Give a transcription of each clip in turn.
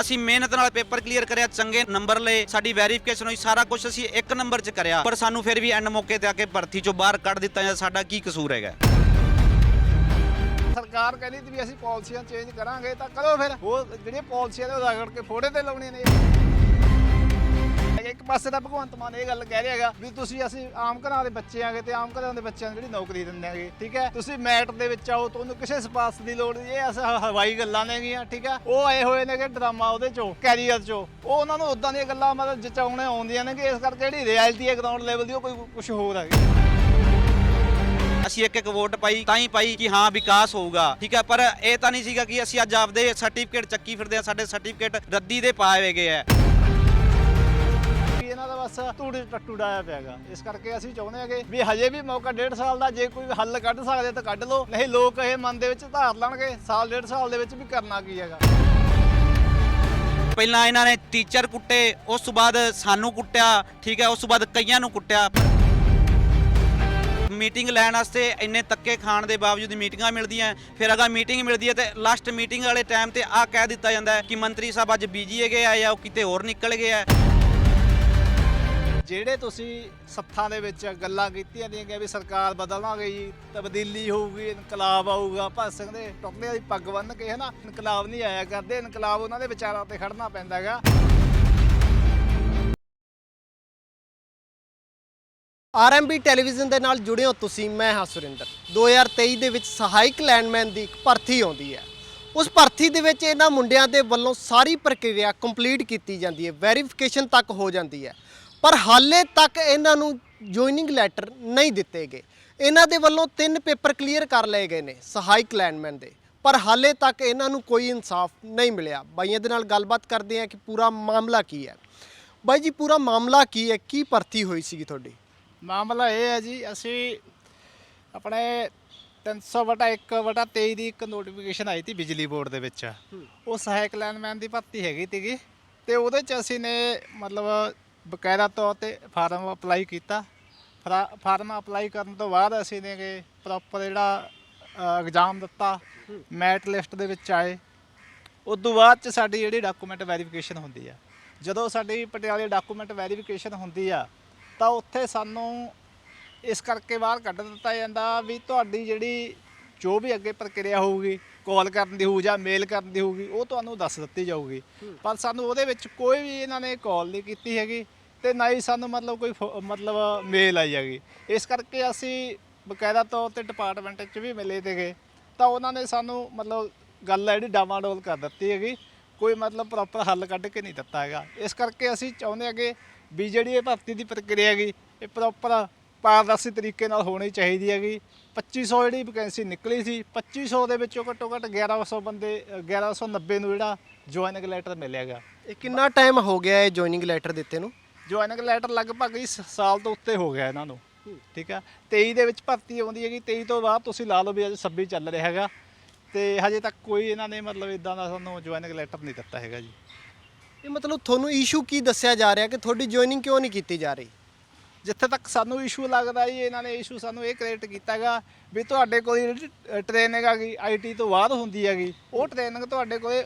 ਅਸੀਂ ਮਿਹਨਤ ਨਾਲ ਪੇਪਰ ਕਲੀਅਰ ਕਰਿਆ, ਚੰਗੇ ਨੰਬਰ ਲਏ, ਸਾਡੀ ਵੈਰੀਫਿਕੇਸ਼ਨ ਹੋਈ, ਸਾਰਾ ਕੁਝ ਅਸੀਂ ਇੱਕ ਨੰਬਰ 'ਚ ਕਰਿਆ। ਪਰ ਸਾਨੂੰ ਫਿਰ ਵੀ ਐਂਡ ਮੌਕੇ ਤੇ ਆ ਕੇ ਭਰਤੀ 'ਚੋਂ ਬਾਹਰ ਕੱਢ ਦਿੱਤਾ ਜਾਂ ਸਾਡਾ ਕੀ ਕਸੂਰ ਹੈਗਾ? ਸਰਕਾਰ ਕਹਿੰਦੀ ਵੀ ਅਸੀਂ ਪਾਲਿਸੀਆਂ ਚੇਂਜ ਕਰਾਂਗੇ ਤਾਂ ਕਦੋਂ ਫਿਰ। ਉਹ ਜਿਹੜੀਆਂ ਪਾਲਿਸੀਆਂ ਨੇ ਉਹ ਰਗੜ ਕੇ ਫੋੜੇ ਤੇ ਲਾਉਣੇ ਨੇ। ਇੱਕ ਪਾਸੇ ਤਾਂ ਭਗਵੰਤ ਮਾਨ ਇਹ ਗੱਲ ਕਹਿ ਰਿਹਾ ਹੈਗਾ ਵੀ ਤੁਸੀਂ ਅਸੀਂ ਆਮ ਘਰਾਂ ਦੇ ਬੱਚੇ ਆਗੇ ਤੇ ਆਮ ਘਰਾਂ ਦੇ ਬੱਚਿਆਂ ਨੂੰ ਜਿਹੜੀ ਨੌਕਰੀ ਦਿੰਦੇ ਆਗੇ, ਠੀਕ ਹੈ? ਤੁਸੀਂ ਮੈਟ ਦੇ ਵਿੱਚ ਆਓ, ਤੁਹਾਨੂੰ ਕਿਸੇ ਸਪਾਸ ਦੀ ਲੋੜ ਨਹੀਂ, ਇਹ ਅਸ ਹਵਾਈ ਗੱਲਾਂ ਨੇਗੀਆਂ ਠੀਕ ਹੈ? ਉਹ ਆਏ ਹੋਏ ਨੇਗੇ ਡਰਾਮਾ ਉਹਦੇ ਚੋਂ, ਕੈਰੀਅਰ ਚੋਂ। ਉਹ ਉਹਨਾਂ ਨੂੰ ਉਦਾਂ ਦੀਆਂ ਗੱਲਾਂ ਮਤਲਬ ਜਚਾਉਣੇ ਆਉਂਦੀਆਂ ਨੇ ਕਿ ਇਸ ਕਰਕੇ ਜਿਹੜੀ ਰਿਐਲਿਟੀ ਹੈ ਗਰਾਊਂਡ ਲੈਵਲ ਦੀ ਉਹ ਕੋਈ ਕੁਝ ਹੋਰ ਹੈਗੀ। ਅਸੀਂ ਇੱਕ ਇੱਕ ਵੋਟ ਪਾਈ, ਤਾਂ ਹੀ ਪਾਈ ਕਿ ਹਾਂ ਵਿਕਾਸ ਹੋਊਗਾ, ਠੀਕ ਹੈ? ਪਰ ਇਹ ਤਾਂ ਨਹੀਂ ਸੀਗਾ ਕਿ ਅਸੀਂ ਅੱਜ ਆਪਦੇ ਸਰਟੀਫਿਕੇਟ ਚੱਕੀ ਫਿਰਦੇ ਆ ਸਾਡੇ ਸਰਟੀਫਿਕੇਟ ਰੱਦੀ ਦੇ ਪਾਏ ਗਏ ਆ। ਬਸ ਟੂੜੀ ਟੱਟੂ ਡਾਇਆ ਪਿਆਗਾ। ਇਸ ਕਰਕੇ ਅਸੀਂ ਚਾਹੁੰਦੇ ਹਾਂਗੇ ਵੀ ਹਜੇ ਵੀ ਮੌਕਾ ਡੇਢ ਸਾਲ ਦਾ, ਜੇ ਕੋਈ ਹੱਲ ਕੱਢ ਸਕਦੇ ਤਾਂ ਕੱਢ ਲਓ, ਨਹੀਂ ਲੋਕ ਇਹ ਮਨ ਦੇ ਵਿੱਚ ਧਾਰ ਲੈਣਗੇ, ਸਾਲ ਡੇਢ ਸਾਲ ਦੇ ਵਿੱਚ ਵੀ ਕਰਨਾ ਕੀ ਹੈਗਾ। ਪਹਿਲਾਂ ਇਹਨਾਂ ਨੇ ਟੀਚਰ ਕੁੱਟੇ, ਉਸ ਤੋਂ ਬਾਅਦ ਸਾਨੂੰ ਕੁੱਟਿਆ, ਠੀਕ ਹੈ, ਉਸ ਤੋਂ ਬਾਅਦ ਕਈਆਂ ਨੂੰ ਕੁੱਟਿਆ। ਮੀਟਿੰਗ ਲੈਣ ਵਾਸਤੇ ਇੰਨੇ ਤੱਕੇ ਖਾਣ ਦੇ ਬਾਵਜੂਦ ਮੀਟਿੰਗਾਂ ਮਿਲਦੀਆਂ, ਫਿਰ ਅਗਾ ਮੀਟਿੰਗ ਮਿਲਦੀ ਹੈ ਤੇ ਲਾਸਟ ਮੀਟਿੰਗ ਵਾਲੇ ਟਾਈਮ ਤੇ ਆ ਕਹਿ ਦਿੱਤਾ ਜਾਂਦਾ ਕਿ ਮੰਤਰੀ ਸਾਹਿਬ ਅੱਜ ਬੀਜੀ ਹੈਗੇ ਆ ਜਾਂ ਉਹ ਕਿਤੇ ਹੋਰ ਨਿਕਲ ਗਏ ਆ। ਜਿਹੜੇ ਤੁਸੀਂ ਸੱਥਾਂ ਦੇ ਵਿੱਚ ਗੱਲਾਂ ਕੀਤੀਆਂ ਦੀਆਂ ਕਿ ਵੀ ਸਰਕਾਰ ਬਦਲਾਂਗੇ ਜੀ, ਤਬਦੀਲੀ ਹੋਊਗੀ, ਇਨਕਲਾਬ ਆਊਗਾ, ਭਗਤ ਸਿੰਘ ਦੇ ਟੁੱਟੇ ਵਾਲੀ ਪੱਗ ਬੰਨ੍ਹ ਕੇ ਹਨਾ, ਇਨਕਲਾਬ ਨਹੀਂ ਆਇਆ ਕਰਦੇ, ਇਨਕਲਾਬ ਉਹਨਾਂ ਦੇ ਵਿਚਾਰਾਂ ਤੇ ਖੜਨਾ ਪੈਂਦਾ ਹੈਗਾ। ਆਰਐਮਬੀ ਟੈਲੀਵਿਜ਼ਨ ਦੇ ਨਾਲ ਜੁੜੇ ਹੋ ਤੁਸੀਂ, ਮੈਂ ਹਾਂ ਸੁਰਿੰਦਰ। 2023 ਦੇ ਵਿੱਚ ਸਹਾਇਕ ਲੈਂਡਮੈਨ ਦੀ ਇੱਕ ਭਰਤੀ ਆਉਂਦੀ ਹੈ। ਉਸ ਭਰਤੀ ਦੇ ਵਿੱਚ ਇਹਨਾਂ ਮੁੰਡਿਆਂ ਦੇ ਵੱਲੋਂ ਸਾਰੀ ਪ੍ਰਕਿਰਿਆ ਕੰਪਲੀਟ ਕੀਤੀ ਜਾਂਦੀ ਹੈ, ਵੈਰੀਫਿਕੇਸ਼ਨ ਤੱਕ ਹੋ ਜਾਂਦੀ ਹੈ। ਪਰ ਹਾਲੇ ਤੱਕ ਇਹਨਾਂ ਨੂੰ ਜੁਆਇਨਿੰਗ ਲੈਟਰ ਨਹੀਂ ਦਿੱਤੇ ਗਏ। ਇਹਨਾਂ ਦੇ ਵੱਲੋਂ ਤਿੰਨ ਪੇਪਰ ਕਲੀਅਰ ਕਰ ਲਏ ਗਏ ਨੇ ਸਹਾਇਕ ਲੈਂਡਮੈਨ ਦੇ। ਪਰ ਹਾਲੇ ਤੱਕ ਇਹਨਾਂ ਨੂੰ ਕੋਈ ਇਨਸਾਫ ਨਹੀਂ ਮਿਲਿਆ। ਬਾਈਆਂ ਦੇ ਨਾਲ ਗੱਲਬਾਤ ਕਰਦੇ ਹਾਂ ਕਿ ਪੂਰਾ ਮਾਮਲਾ ਕੀ ਹੈ। ਬਾਈ ਜੀ ਪੂਰਾ ਮਾਮਲਾ ਕੀ ਹੈ? ਕੀ ਭਰਤੀ ਹੋਈ ਸੀਗੀ ਤੁਹਾਡੀ? ਮਾਮਲਾ ਇਹ ਹੈ ਜੀ ਅਸੀਂ ਆਪਣੇ 300 ਵਟਾ 1 ਵਟਾ 23 ਦੀ ਇੱਕ ਨੋਟੀਫਿਕੇਸ਼ਨ ਆਈ ਸੀ ਬਿਜਲੀ ਬੋਰਡ ਦੇ ਵਿੱਚ। ਉਹ ਸਹਾਇਕ ਲਾਈਨਮੈਨ ਦੀ ਭਰਤੀ ਹੈਗੀ ਤੀਗੀ। ਤੇ ਉਹਦੇ ਚ ਅਸੀਂ ਨੇ ਮਤਲਬ ਬਕਾਇਦਾ ਤੌਰ ਤੇ ਫਾਰਮ ਅਪਲਾਈ ਕੀਤਾ। ਫਰਾ- ਫਾਰਮ ਅਪਲਾਈ ਕਰਨ ਤੋਂ ਬਾਅਦ ਅਸੀਂ ਨੇ ਕਿ ਪ੍ਰੋਪਰ ਜਿਹੜਾ ਐਗਜ਼ਾਮ ਦਿੱਤਾ ਮੈਟ ਲਿਸਟ ਦੇ ਵਿੱਚ ਆਏ। ਉਸ ਤੋਂ ਬਾਅਦ ਚ ਸਾਡੀ ਜਿਹੜੀ ਡਾਕੂਮੈਂਟ ਵੈਰੀਫਿਕੇਸ਼ਨ ਹੁੰਦੀ ਆ। ਜਦੋਂ ਸਾਡੀ ਪਟਿਆਲੇ ਡਾਕੂਮੈਂਟ ਵੈਰੀਫਿਕੇਸ਼ਨ ਹੁੰਦੀ ਆ ਤਾਂ ਉੱਥੇ ਸਾਨੂੰ ਇਸ ਕਰਕੇ ਬਾਹਰ ਕੱਢ ਦਿੱਤਾ ਜਾਂਦਾ ਵੀ ਤੁਹਾਡੀ ਜਿਹੜੀ ਜੋ ਵੀ ਅੱਗੇ ਪ੍ਰਕਿਰਿਆ ਹੋਊਗੀ ਕਾਲ ਕਰਨ ਦੀ ਹੋਊ ਜਾਂ ਮੇਲ ਕਰਨ ਦੀ ਹੋਊਗੀ ਉਹ ਤੁਹਾਨੂੰ ਦੱਸ ਦਿੱਤੀ ਜਾਊਗੀ। ਪਰ ਸਾਨੂੰ ਉਹਦੇ ਵਿੱਚ ਕੋਈ ਵੀ ਇਹਨਾਂ ਨੇ ਕਾਲ ਨਹੀਂ ਕੀਤੀ ਹੈਗੀ। ਤੇ ਨਾ ਹੀ ਸਾਨੂੰ ਮਤਲਬ ਕੋਈ ਫੋ- ਮਤਲਬ ਮੇਲ ਆਈ ਹੈਗੀ। ਇਸ ਕਰਕੇ ਅਸੀਂ ਬਕਾਇਦਾ ਤੌਰ ਤੇ ਡਿਪਾਰਟਮੈਂਟ 'ਚ ਵੀ ਮਿਲੇ ਤੇ ਗਏ ਤਾਂ ਉਹਨਾਂ ਨੇ ਸਾਨੂੰ ਮਤਲਬ ਗੱਲ ਹੈ ਜਿਹੜੀ ਡਾਵਾਡੋਲ ਕਰ ਦਿੱਤੀ ਹੈਗੀ। ਕੋਈ ਮਤਲਬ ਪ੍ਰੋਪਰ ਹੱਲ ਕੱਢ ਕੇ ਨਹੀਂ ਦਿੱਤਾ ਹੈਗਾ। ਇਸ ਕਰਕੇ ਅਸੀਂ ਚਾਹੁੰਦੇ ਹੈਗੇ ਵੀ ਜਿਹੜੀ ਇਹ ਭਰਤੀ ਦੀ ਪ੍ਰਕਿਰਿਆ ਹੈਗੀ ਇਹ ਪ੍ਰੋਪਰ ਪਾਰਦਰਸ਼ੀ ਤਰੀਕੇ ਨਾਲ ਹੋਣੀ ਚਾਹੀਦੀ ਹੈਗੀ। 2500 ਜਿਹੜੀ ਵੈਕੈਂਸੀ ਨਿਕਲੀ ਸੀ 2500 ਦੇ ਵਿੱਚੋਂ ਘੱਟੋ ਘੱਟ 1100 ਬੰਦੇ ਅ, 1190 ਨੂੰ ਜਿਹੜਾ ਜੁਆਇਨਿੰਗ ਲੈਟਰ ਮਿਲਿਆ ਗਿਆ ਇਹ ਕਿੰਨਾ ਟਾਈਮ ਹੋ ਗਿਆ ਇਹ ਜੁਆਇਨਿੰਗ ਲੈਟਰ ਦਿੱਤੇ ਨੂੰ? ਜੁਆਇਨਿੰਗ ਲੈਟਰ ਲਗਭਗ ਇਸ ਸਾਲ ਤੋਂ ਉੱਤੇ ਹੋ ਗਿਆ ਇਹਨਾਂ ਨੂੰ। ਠੀਕ ਆ? 23 ਦੇ ਵਿੱਚ ਭਰਤੀ ਆਉਂਦੀ ਹੈਗੀ। 23 ਤੋਂ ਬਾਅਦ ਤੁਸੀਂ ਲਾ ਲਓ ਵੀ ਅੱਜ 26 ਚੱਲ ਰਿਹਾ ਹੈਗਾ। ਤੇ ਹਜੇ ਤੱਕ ਕੋਈ ਇਹਨਾਂ ਨੇ ਮਤਲਬ ਇਦਾਂ ਦਾ ਸਾਨੂੰ ਜੁਆਇਨਿੰਗ ਲੈਟਰ ਨਹੀਂ ਦਿੱਤਾ ਹੈਗਾ ਜੀ। ਇਹ ਮਤਲਬ ਤੁਹਾਨੂੰ ਇਸ਼ੂ ਕੀ ਦੱਸਿਆ ਜਾ ਰਿਹਾ ਕਿ ਤੁਹਾਡੀ ਜੁਆਇਨਿੰਗ ਕਿਉਂ ਨਹੀਂ ਕੀਤੀ ਜਾ ਰਹੀ? ਜਿੱਥੇ ਤੱਕ ਸਾਨੂੰ ਇਸ਼ੂ ਲੱਗਦਾ ਜੀ ਇਹਨਾਂ ਨੇ ਇਸ਼ੂ ਸਾਨੂੰ ਇਹ ਕ੍ਰੀਏਟ ਕੀਤਾ ਹੈਗਾ ਵੀ ਤੁਹਾਡੇ ਕੋਲ ਜਿਹੜੀ ਟ੍ਰੇਨਿੰਗ ਹੈਗੀ ਆਈਟੀ ਤੋਂ ਬਾਅਦ ਹੁੰਦੀ ਹੈਗੀ ਉਹ ਟ੍ਰੇਨਿੰਗ ਤੁਹਾਡੇ ਕੋਲੇ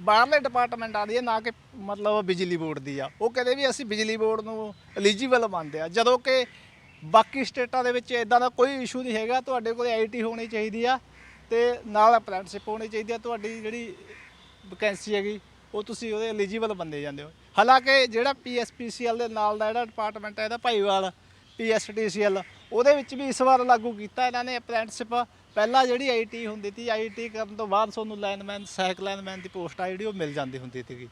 ਬਾਹਰਲੇ ਡਿਪਾਰਟਮੈਂਟ ਦੀ ਹੈ, ਨਾ ਕਿ ਮਤਲਬ ਬਿਜਲੀ ਬੋਰਡ ਦੀ ਆ। ਉਹ ਕਹਿੰਦੇ ਵੀ ਅਸੀਂ ਬਿਜਲੀ ਬੋਰਡ ਨੂੰ ਐਲੀਜੀਬਲ ਮੰਨਦੇ ਆ। ਜਦੋਂ ਕਿ ਬਾਕੀ ਸਟੇਟਾਂ ਦੇ ਵਿੱਚ ਇਦਾਂ ਦਾ ਕੋਈ ਇਸ਼ੂ ਨਹੀਂ ਹੈਗਾ, ਤੁਹਾਡੇ ਕੋਲੇ ਆਈਟੀ ਹੋਣੀ ਚਾਹੀਦੀ ਆ ਤੇ ਨਾਲ ਅਪ੍ਰੈਂਟਿਸਸ਼ਿਪ ਹੋਣੀ ਚਾਹੀਦੀ ਆ। ਤੁਹਾਡੀ ਜਿਹੜੀ ਵੈਕੈਂਸੀ ਹੈਗੀ, ਉਹ ਤੁਸੀਂ ਉਹਦੇ ਐਲੀਜੀਬਲ ਬੰਦੇ ਜਾਂਦੇ ਹੋ। ਹਾਲਾਂਕਿ ਜਿਹੜਾ ਪੀਐਸਪੀਸੀਐਲ ਦੇ ਨਾਲ ਦਾ ਜਿਹੜਾ ਡਿਪਾਰਟਮੈਂਟ ਹੈ, ਇਹਦਾ ਭਾਈਵਾਲ ਪੀਐਸਟੀਸੀਐਲ ਉਹਦੇ ਵਿੱਚ ਵੀ ਇਸ ਵਾਰ ਲਾਗੂ ਕੀਤਾ ਇਹਨਾਂ ਨੇ ਅਪ੍ਰੈਂਟਿਸਸ਼ਿਪ ਪਹਿਲਾਂ ਜਿਹੜੀ ਆਈਟੀ ਹੁੰਦੀ ਸੀ ਆਈਟੀ ਕਰਨ ਤੋਂ ਬਾਅਦ ਤੁਹਾਨੂੰ ਲਾਈਨਮੈਨ ਸਾਈਕ ਲਾਈਨਮੈਨ ਦੀ ਪੋਸਟ ਆ ਜਿਹੜੀ ਉਹ ਮਿਲ ਜਾਂਦੀ ਹੁੰਦੀ ਸੀਗੀ।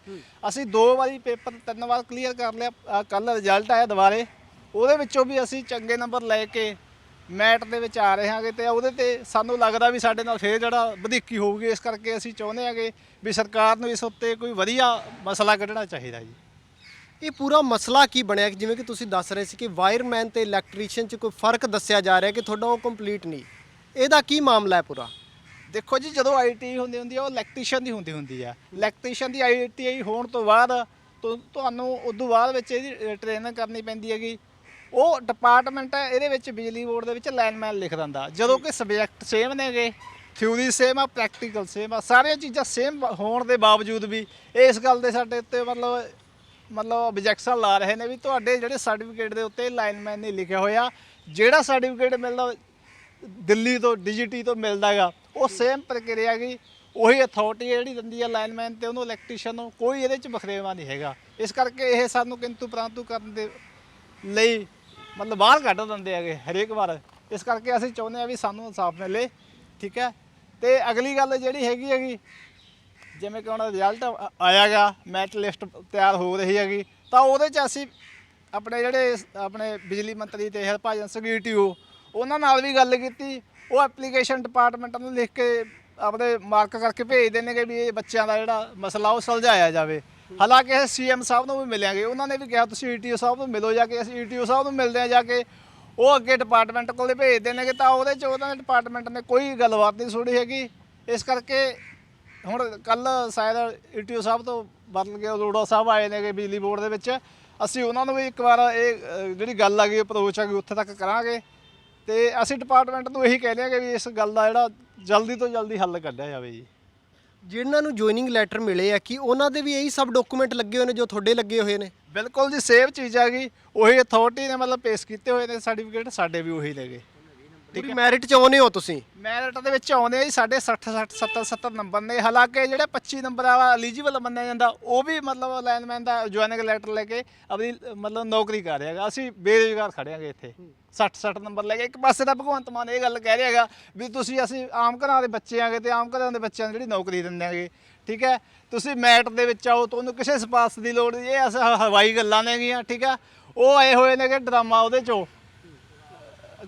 ਅਸੀਂ ਦੋ ਵਾਰੀ ਪੇਪਰ ਤਿੰਨ ਵਾਰ ਕਲੀਅਰ ਕਰ ਲਿਆ ਕੱਲ ਰਿਜ਼ਲਟ ਆਇਆ ਦੁਬਾਰੇ। ਉਹਦੇ ਵਿੱਚੋਂ ਵੀ ਅਸੀਂ ਚੰਗੇ ਨੰਬਰ ਲੈ ਕੇ ਮੈਟ ਦੇ ਵਿੱਚ ਆ ਰਹੇ ਹਾਂਗੇ ਤੇ ਉਹਦੇ ਤੇ ਸਾਨੂੰ ਲੱਗਦਾ ਵੀ ਸਾਡੇ ਨਾਲ ਫੇਰ ਜਿਹੜਾ ਵਧੀਕੀ ਹੋਊਗੀ ਇਸ ਕਰਕੇ ਅਸੀਂ ਚਾਹੁੰਦੇ ਹਾਂਗੇ ਵੀ ਸਰਕਾਰ ਨੂੰ ਇਸ ਉੱਤੇ ਕੋਈ ਵਧੀਆ ਮਸਲਾ ਕੱਢਣਾ ਚਾਹੀਦਾ ਜੀ। ਇਹ ਪੂਰਾ ਮਸਲਾ ਕੀ ਬਣਿਆ? ਜਿਵੇਂ ਕਿ ਤੁਸੀਂ ਦੱਸ ਰਹੇ ਸੀ ਕਿ ਵਾਇਰਮੈਨ ਤੇ ਇਲੈਕਟ੍ਰੀਸ਼ੀਅਨ 'ਚ ਕੋਈ ਫ਼ਰਕ ਦੱਸਿਆ ਜਾ ਰਿਹਾ ਕਿ ਤੁਹਾਡਾ ਉਹ ਕੰਪਲੀਟ ਨਹੀਂ। ਇਹਦਾ ਕੀ ਮਾਮਲਾ ਹੈ ਪੂਰਾ? ਦੇਖੋ ਜੀ, ਜਦੋਂ ਆਈਟੀ ਹੁੰਦੀ ਹੁੰਦੀ ਆ, ਉਹ ਇਲੈਕਟ੍ਰੀਸ਼ੀਅਨ ਦੀ ਹੁੰਦੀ ਹੁੰਦੀ ਆ। ਇਲੈਕਟ੍ਰੀਸ਼ੀਅਨ ਦੀ ਆਈਟੀਆਈ ਹੋਣ ਤੋਂ ਬਾਅਦ ਤੁ- ਤੁਹਾਨੂੰ ਉਦੋਂ ਬਾਅਦ ਵਿੱਚ ਇਹਦੀ ਟ੍ਰੇਨਿੰਗ ਕਰਨੀ ਪੈਂਦੀ ਹੈਗੀ। ਉਹ ਡਿਪਾਰਟਮੈਂਟ ਹੈ, ਇਹਦੇ ਵਿੱਚ ਬਿਜਲੀ ਬੋਰਡ ਦੇ ਵਿੱਚ ਲਾਈਨਮੈਨ ਲਿਖ ਦਿੰਦਾ। ਜਦੋਂ ਕਿ ਸਬਜੈਕਟ ਸੇਮ ਨੇਗੇ ਥਿਊਰੀ ਸੇਮ ਆ ਪ੍ਰੈਕਟੀਕਲ ਸੇਮ ਆ, ਸਾਰੀਆਂ ਚੀਜ਼ਾਂ ਸੇਮ ਹੋਣ ਦੇ ਬਾਵਜੂਦ ਵੀ ਇਸ ਗੱਲ ਦੇ ਸਾਡੇ ਉੱਤੇ ਮਤਲਬ ਮਤਲਬ ਆਬਜੈਕਸ਼ਨ ਲਾ ਰਹੇ ਨੇ ਵੀ ਤੁਹਾਡੇ ਜਿਹੜੇ ਸਰਟੀਫਿਕੇਟ ਦੇ ਉੱਤੇ ਲਾਈਨਮੈਨ ਨਹੀਂ ਲਿਖਿਆ ਹੋਇਆ, ਜਿਹੜਾ ਸਰਟੀਫਿਕੇਟ ਮਿਲਦਾ ਦਿੱਲੀ ਤੋਂ ਡੀਜੀਟੀ ਤੋਂ ਮਿਲਦਾ ਹੈਗਾ। ਉਹ ਸੇਮ ਪ੍ਰਕਿਰਿਆ ਗਈ ਉਹੀ ਅਥਾਰਟੀ ਜਿਹੜੀ ਦਿੰਦੀ ਹੈ ਲਾਈਨਮੈਨ ਤੇ, ਉਹਨੂੰ ਇਲੈਕਟ੍ਰੀਸ਼ੀਅਨ ਨੂੰ ਕੋਈ ਇਹਦੇ ਚ ਬਖਰੇਵਾ ਨਹੀਂ ਹੈਗਾ। ਇਸ ਕਰਕੇ ਇਹ ਸਾਨੂੰ ਕਿੰਤੂ ਪ੍ਰੰਤੂ ਕਰਨ ਦੇ ਲਈ ਮਤਲਬ ਬਾਹਰ ਕੱਢ ਦਿੰਦੇ ਹੈਗੇ ਹਰੇਕ ਵਾਰ। ਇਸ ਕਰਕੇ ਅਸੀਂ ਚਾਹੁੰਦੇ ਆ ਵੀ ਸਾਨੂੰ ਇਨਸਾਫ ਮਿਲੇ, ਠੀਕ ਹੈ? ਤੇ ਅਗਲੀ ਗੱਲ ਜਿਹੜੀ ਹੈਗੀ ਹੈਗੀ, ਜਿਵੇਂ ਕਿ ਉਹਨਾਂ ਦਾ ਰਿਜ਼ਲਟ ਆਇਆਗਾ ਮੈਟ ਲਿਸਟ ਤਿਆਰ ਹੋ ਰਹੀ ਹੈਗੀ, ਤਾਂ ਉਹਦੇ ਚ ਅਸੀਂ ਆਪਣੇ ਜਿਹੜੇ, ਆਪਣੇ ਬਿਜਲੀ ਮੰਤਰੀ ਤੇ ਹਰਭਜਨ ਸਿੰਘ ਈਟੀਓ ਉਹਨਾਂ ਨਾਲ ਵੀ ਗੱਲ ਕੀਤੀ, ਉਹ ਐਪਲੀਕੇਸ਼ਨ ਡਿਪਾਰਟਮੈਂਟ ਨੂੰ ਲਿਖ ਕੇ ਆਪਣੇ ਮਾਰਕ ਕਰਕੇ ਭੇਜ ਦੇਣਗੇ ਵੀ ਇਹ ਬੱਚਿਆਂ ਦਾ ਜਿਹੜਾ ਮਸਲਾ ਉਹ ਸੁਲਝਾਇਆ ਜਾਵੇ। ਹਾਲਾਂਕਿ ਇਹ ਸੀਐਮ ਸਾਹਿਬ ਨੂੰ ਵੀ ਮਿਲਾਂਗੇ ਉਹਨਾਂ ਨੇ ਵੀ ਕਿਹਾ ਤੁਸੀਂ ਈਟੀਓ ਸਾਹਿਬ ਨੂੰ ਮਿਲੋ ਜਾ ਕੇ, ਅਸੀਂ ਈਟੀਓ ਸਾਹਿਬ ਨੂੰ ਮਿਲਦੇ ਆ ਜਾ ਕੇ, ਉਹ ਅੱਗੇ ਡਿਪਾਰਟਮੈਂਟ ਕੋਲੇ ਭੇਜ ਦੇਣਗੇ ਤਾਂ ਉਹਦੇ ਚ ਉਹਨਾਂ ਦੇ ਡਿਪਾਰਟਮੈਂਟ ਨੇ ਕੋਈ ਗੱਲਬਾਤ ਨਹੀਂ ਸੁਣੀ ਹੈਗੀ। ਇਸ ਕਰਕੇ ਹੁਣ ਕੱਲ ਸ਼ਾਇਦ ਈਟੀਓ ਸਾਹਿਬ ਤੋਂ ਬਦਲ ਕੇ ਅਰੋੜਾ ਸਾਹਿਬ ਆਏ ਨੇਗੇ ਬਿਜਲੀ ਬੋਰਡ ਦੇ ਵਿੱਚ। ਅਸੀਂ ਉਹਨਾਂ ਨੂੰ ਵੀ ਇੱਕ ਵਾਰ ਇਹ ਜਿਹੜੀ ਗੱਲ ਆ ਗਈ ਅਪਰੋਚ ਆ ਗਈ, ਉੱਥੇ ਤੱਕ ਕਰਾਂਗੇ। ਤੇ ਅਸੀਂ ਡਿਪਾਰਟਮੈਂਟ ਨੂੰ ਇਹੀ ਕਹਿੰਦੇ ਆ ਕਿ ਵੀ ਇਸ ਗੱਲ ਦਾ ਜਿਹੜਾ ਜਲਦੀ ਤੋਂ ਜਲਦੀ ਹੱਲ ਕੱਢਿਆ ਜਾਵੇ ਜੀ। ਜਿਨ੍ਹਾਂ ਨੂੰ ਜੁਆਇਨਿੰਗ ਲੈਟਰ ਮਿਲੇ ਆ ਕਿ ਉਹਨਾਂ ਦੇ ਵੀ ਇਹੀ ਸਭ ਡਾਕੂਮੈਂਟ ਲੱਗੇ ਹੋਏ ਨੇ ਜੋ ਤੁਹਾਡੇ ਲੱਗੇ ਹੋਏ ਨੇ? ਬਿਲਕੁਲ ਜੀ ਸੇਵ ਚੀਜ਼ ਆ ਗਈ। ਉਹੀ ਅਥਾਰਟੀ ਨੇ ਮਤਲਬ ਪੇਸ਼ ਕੀਤੇ ਹੋਏ ਨੇ ਸਰਟੀਫਿਕੇਟ ਸਾਡੇ ਵੀ ਉਹੀ ਲੱਗੇ ਪੂਰੀ ਮੈਰਿਟ ਚ ਆਉਨੇ ਹੋ ਤੁਸੀਂ? ਮੈਰਿਟ ਦੇ ਵਿੱਚ ਆਉਂਦੇ ਆ ਜੀ ਸਾਡੇ 60 60 70 70 ਨੰਬਰ ਨੇ। ਹਾਲਾਂਕਿ ਜਿਹੜੇ 25 ਨੰਬਰ ਵਾਲਾ ਐਲੀਜੀਬਲ ਮੰਨਿਆ ਜਾਂਦਾ ਉਹ ਵੀ ਮਤਲਬ ਲਾਈਨਮੈਨ ਦਾ ਜੁਆਇਨਿੰਗ ਲੈਟਰ ਲੈ ਕੇ ਆਪਣੀ ਮਤਲਬ ਨੌਕਰੀ ਕਰ ਰਿਹਾ ਹੈਗਾ। ਅਸੀਂ ਬੇਰੁਜ਼ਗਾਰ ਖੜੇ ਹਾਂਗੇ ਇੱਥੇ। 60 60 ਨੰਬਰ ਲੈ ਕੇ ਇੱਕ ਪਾਸੇ ਤਾਂ ਭਗਵੰਤ ਮਾਨ ਇਹ ਗੱਲ ਕਹਿ ਰਿਹਾ ਹੈਗਾ ਵੀ ਤੁਸੀਂ ਅਸੀਂ ਆਮ ਘਰਾਂ ਦੇ ਬੱਚੇ ਆਂਗੇ ਤੇ ਆਮ ਘਰਾਂ ਦੇ ਬੱਚਿਆਂ ਨੂੰ ਜਿਹੜੀ ਨੌਕਰੀ ਦਿੰਦੇ ਆਂਗੇ ਠੀਕ ਹੈ? ਤੁਸੀਂ ਮੈਟ ਦੇ ਵਿੱਚ ਆਓ ਤੁਹਾਨੂੰ ਕਿਸੇ ਸਪਾਸ ਦੀ ਲੋੜ ਨਹੀਂ। ਇਹ ਅਸ ਹਵਾਈ ਗੱਲਾਂ ਨੇਗੀਆਂ ਠੀਕ ਹੈ? ਉਹ ਆਏ ਹੋਏ ਨੇਗੇ ਡਰਾਮਾ ਉਹਦੇ ਚੋਂ।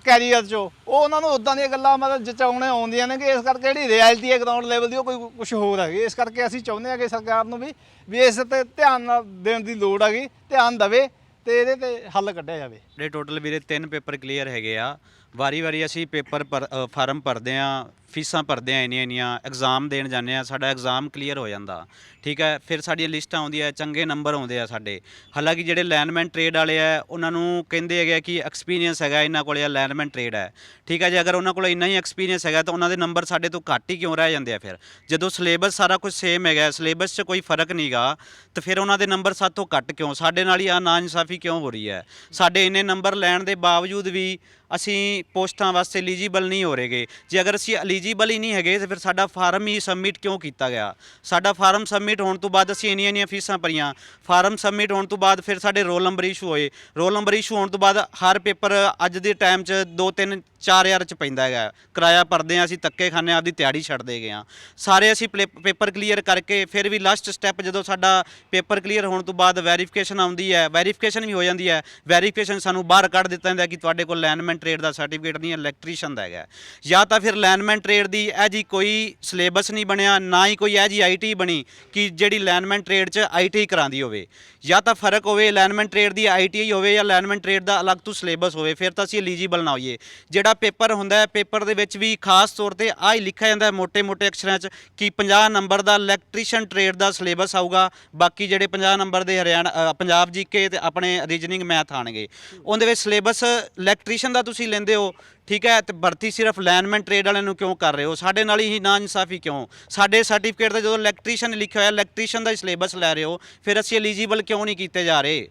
ਕੈਰੀਅਰ ਚੋਂ। ਉਹ ਉਹਨਾਂ ਨੂੰ ਉਦਾਂ ਦੀਆਂ ਗੱਲਾਂ ਮਤਲਬ ਜਚਾਉਣੇ ਆਉਂਦੀਆਂ ਨੇ ਕਿ ਇਸ ਕਰਕੇ ਜਿਹੜੀ ਰਿਐਲਿਟੀ ਹੈ ਗਰਾਊਂਡ ਲੈਵਲ ਦੀ ਉਹ ਕੋਈ ਕੁਝ ਹੋਰ ਹੈਗੀ। ਇਸ ਕਰਕੇ ਅਸੀਂ ਚਾਹੁੰਦੇ ਹਾਂ ਕਿ ਸਰਕਾਰ ਨੂੰ ਵੀ ਵੀ ਇਸ ਤੇ ਧਿਆਨ ਨਾਲ ਦੇਣ ਦੀ ਲੋੜ ਹੈਗੀ, ਧਿਆਨ ਦੇਵੇ ਤੇ ਇਹਦੇ ਤੇ ਹੱਲ ਕੱਢਿਆ ਜਾਵੇ। ਜਿਹੜੇ ਟੋਟਲ ਵੀਰੇ ਤਿੰਨ ਪੇਪਰ ਕਲੀਅਰ ਹੈਗੇ ਆ, ਵਾਰੀ-ਵਾਰੀ ਅਸੀਂ ਪੇਪਰ ਪਰ ਫਾਰਮ ਭਰਦੇ ਆ ਫੀਸਾਂ ਭਰਦੇ ਆ, ਇੰਨੀਆਂ ਇੰਨੀਆਂ ਐਗਜ਼ਾਮ ਦੇਣ ਜਾਂਦੇ ਆ, ਸਾਡਾ ਐਗਜ਼ਾਮ ਕਲੀਅਰ ਹੋ ਜਾਂਦਾ। ਠੀਕ ਹੈ, ਫਿਰ ਸਾਡੀਆਂ ਲਿਸਟਾਂ ਆਉਂਦੀਆਂ, ਚੰਗੇ ਨੰਬਰ ਆਉਂਦੇ ਆ ਸਾਡੇ। ਹਾਲਾਂਕਿ ਜਿਹੜੇ ਲੈਂਡਮੈਨ ਟ੍ਰੇਡ ਵਾਲੇ ਆ, ਉਹਨਾਂ ਨੂੰ ਕਹਿੰਦੇ ਹੈਗੇ ਆ ਕਿ ਐਕਸਪੀਰੀਅੰਸ ਹੈਗਾ, ਇਹਨਾਂ ਕੋਲੇ ਆ ਲੈਂਡਮੈਨ ਟ੍ਰੇਡ ਹੈ। ਠੀਕ ਹੈ, ਜੇ ਅਗਰ ਉਹਨਾਂ ਕੋਲ ਇੰਨਾ ਹੀ ਐਕਸਪੀਰੀਅੰਸ ਹੈਗਾ, ਤਾਂ ਉਹਨਾਂ ਦੇ ਨੰਬਰ ਸਾਡੇ ਤੋਂ ਘੱਟ ਹੀ ਕਿਉਂ ਰਹਿ ਜਾਂਦੇ ਆ ਫਿਰ? ਜਦੋਂ ਸਿਲੇਬਸ ਸਾਰਾ ਕੁਝ ਸੇਮ ਹੈਗਾ ਸਿਲੇਬਸ 'ਚ ਕੋਈ ਫ਼ਰਕ ਨਹੀਂਗਾ ਤਾਂ ਫਿਰ ਉਹਨਾਂ ਦੇ ਨੰਬਰ ਸਾਤੋਂ ਘੱਟ ਕਿਉਂ? ਸਾਡੇ ਨਾਲ ਹੀ ਆ ਨਾਇਨਸਾਫੀ ਕਿਉਂ ਹੋ ਰਹੀ ਹੈ? ਸਾਡੇ ਇੰਨੇ ਨੰਬਰ ਲੈਣ ਦੇ ਬਾਵਜੂਦ ਵੀ ਅਸੀਂ ਪੋਸਟਾਂ ਵਾਸਤੇ ਐਲੀਜੀਬਲ ਨਹੀਂ ਹੋ ਰਹੇਗੇ। ਜੇ ਅਗਰ ਅਸੀਂ ਐਲੀਜੀਬਲ ਹੀ ਨਹੀਂ ਹੈਗੇ, ਤਾਂ ਫਿਰ ਸਾਡਾ ਫਾਰਮ ਹੀ ਸਬਮਿਟ ਕਿਉਂ ਕੀਤਾ ਗਿਆ? ਸਾਡਾ ਫਾਰਮ ਸਬਮਿਟ ਹੋਣ ਤੋਂ ਬਾਅਦ ਅਸੀਂ ਇੰਨੀਆਂ ਇੰਨੀਆਂ ਫੀਸਾਂ ਭਰੀਆਂ। ਫਾਰਮ ਸਬਮਿਟ ਹੋਣ ਤੋਂ ਬਾਅਦ ਫਿਰ ਸਾਡੇ ਰੋਲ ਨੰਬਰ ਇਸ਼ੂ ਹੋਏ। ਰੋਲ ਨੰਬਰ ਇਸ਼ੂ ਹੋਣ ਤੋਂ ਬਾਅਦ ਹਰ ਪੇਪਰ ਅੱਜ ਦੇ ਟਾਈਮ 'ਚ 2 3 4000 ਚ ਪੈਂਦਾ ਹੈਗਾ। ਕਿਰਾਇਆ ਭਰਦੇ ਆ ਅਸੀਂ, ਧੱਕੇ ਖਾਂਦੇ ਹਾਂ, ਆਪਦੀ ਤਿਆਰੀ ਛੱਡਦੇ ਗਏ ਆ ਸਾਰੇ ਅਸੀਂ ਪਲੇ- ਪੇਪਰ ਕਲੀਅਰ ਕਰਕੇ ਫਿਰ ਵੀ ਲਾਸਟ ਸਟੈਪ ਜਦੋਂ ਸਾਡਾ ਪੇਪਰ ਕਲੀਅਰ ਹੋਣ ਤੋਂ ਬਾਅਦ ਵੈਰੀਫਿਕੇਸ਼ਨ ਆਉਂਦੀ ਹੈ ਵੈਰੀਫਿਕੇਸ਼ਨ ਵੀ ਹੋ ਜਾਂਦੀ ਹੈ। ਵੈਰੀਫਿਕੇਸ਼ਨ ਸਾਨੂੰ ਬਾਹਰ ਕੱਢ ਦਿੱਤਾ ਜਾਂਦਾ ਕਿ ਤੁਹਾਡੇ ਕੋਲ ਲਾਈਨਮੈਨ ਟ੍ਰੇਡ ਦਾ ਸਰਟੀਫਿਕੇਟ ਨਹੀਂ, ਇਲੈਕਟ੍ਰੀਸ਼ੀਅਨ ਦਾ ਹੈਗਾ। ਜਾਂ ਤਾਂ ਫਿਰ ਲਾਈਨਮੈਨ ਟ੍ਰੇਡ ਦੀ ਇਹ ਜੀ ਕੋਈ ਸਿਲੇਬਸ ਨਹੀਂ ਬਣਿਆ, ਨਾ ਹੀ ਕੋਈ ਇਹ ਜੀ ਆਈਟੀ ਬਣੀ ਕਿ ਜਿਹੜੀ ਲਾਈਨਮੈਨ ਟ੍ਰੇਡ 'ਚ ਆਈਟੀ ਕਰਾਂਦੀ ਹੋਵੇ। ਜਾਂ ਤਾਂ ਫ਼ਰਕ ਹੋਵੇ ਲਾਈਨਮੈਨ ਟ੍ਰੇਡ ਦੀ ਆਈਟੀ ਹੋਵੇ ਜਾਂ ਲਾਈਨਮੈਨ ਟ੍ਰੇਡ ਦਾ ਅਲੱਗ ਤੋਂ ਸਿਲੇਬਸ ਹੋਵੇ, ਫਿਰ ਤਾਂ ਅਸੀਂ ਐਲੀਜੀਬਲ ਨਾ ਹੋਈਏ। ਜਿਹੜਾ ਪੇਪਰ ਹੁੰਦਾ ਹੈ, ਪੇਪਰ ਦੇ ਵਿੱਚ ਵੀ ਖਾਸ ਤੌਰ ਤੇ ਆ ਹੀ ਲਿਖਿਆ ਜਾਂਦਾ ਹੈ ਮੋٹے-ਮੋٹے ਅਕਸ਼ਰਾਂ 'ਚ ਕਿ 50 ਨੰਬਰ ਦਾ ਇਲੈਕਟ੍ਰੀਸ਼ੀਅਨ ਟ੍ਰੇਡ ਦਾ ਸਿਲੇਬਸ ਆਊਗਾ, ਬਾਕੀ ਜਿਹੜੇ 50 ਨੰਬਰ ਦੇ ਹਰਿਆਣਾ ਪੰਜਾਬ ਜੀਕੇ ਤੇ ਆਪਣੇ ਰੀਜਨਿੰਗ ਮੈਥ ਆਣਗੇ। ਉਹਦੇ ਵਿੱਚ ਸਿਲੇਬਸ ਇਲੈਕਟ੍ਰੀਸ਼ੀਅਨ ਦਾ ਤੁਸੀਂ ਲੈਂਦੇ ਹੋ, ਠੀਕ ਹੈ, ਤੇ ਭਰਤੀ ਸਿਰਫ ਲੈਨਮੈਨ ਟ੍ਰੇਡ ਵਾਲਿਆਂ ਨੂੰ ਕਿਉਂ ਕਰ ਰਹੇ ਹੋ? ਸਾਡੇ ਨਾਲ ਹੀ ਨਾ ਇਨਸਾਫੀ ਕਿਉਂ? ਸਾਡੇ ਸਰਟੀਫਿਕੇਟ ਤੇ ਜਦੋਂ ਇਲੈਕਟ੍ਰੀਸ਼ੀਅਨ ਲਿਖਿਆ ਹੋਇਆ ਇਲੈਕਟ੍ਰੀਸ਼ੀਅਨ ਦਾ ਸਿਲੇਬਸ ਲੈ ਰਹੇ ਹੋ, ਫਿਰ ਅਸੀਂ ਐਲੀਜੀਬਲ ਕਿਉਂ ਨਹੀਂ ਕੀਤੇ ਜਾ ਰਹੇ?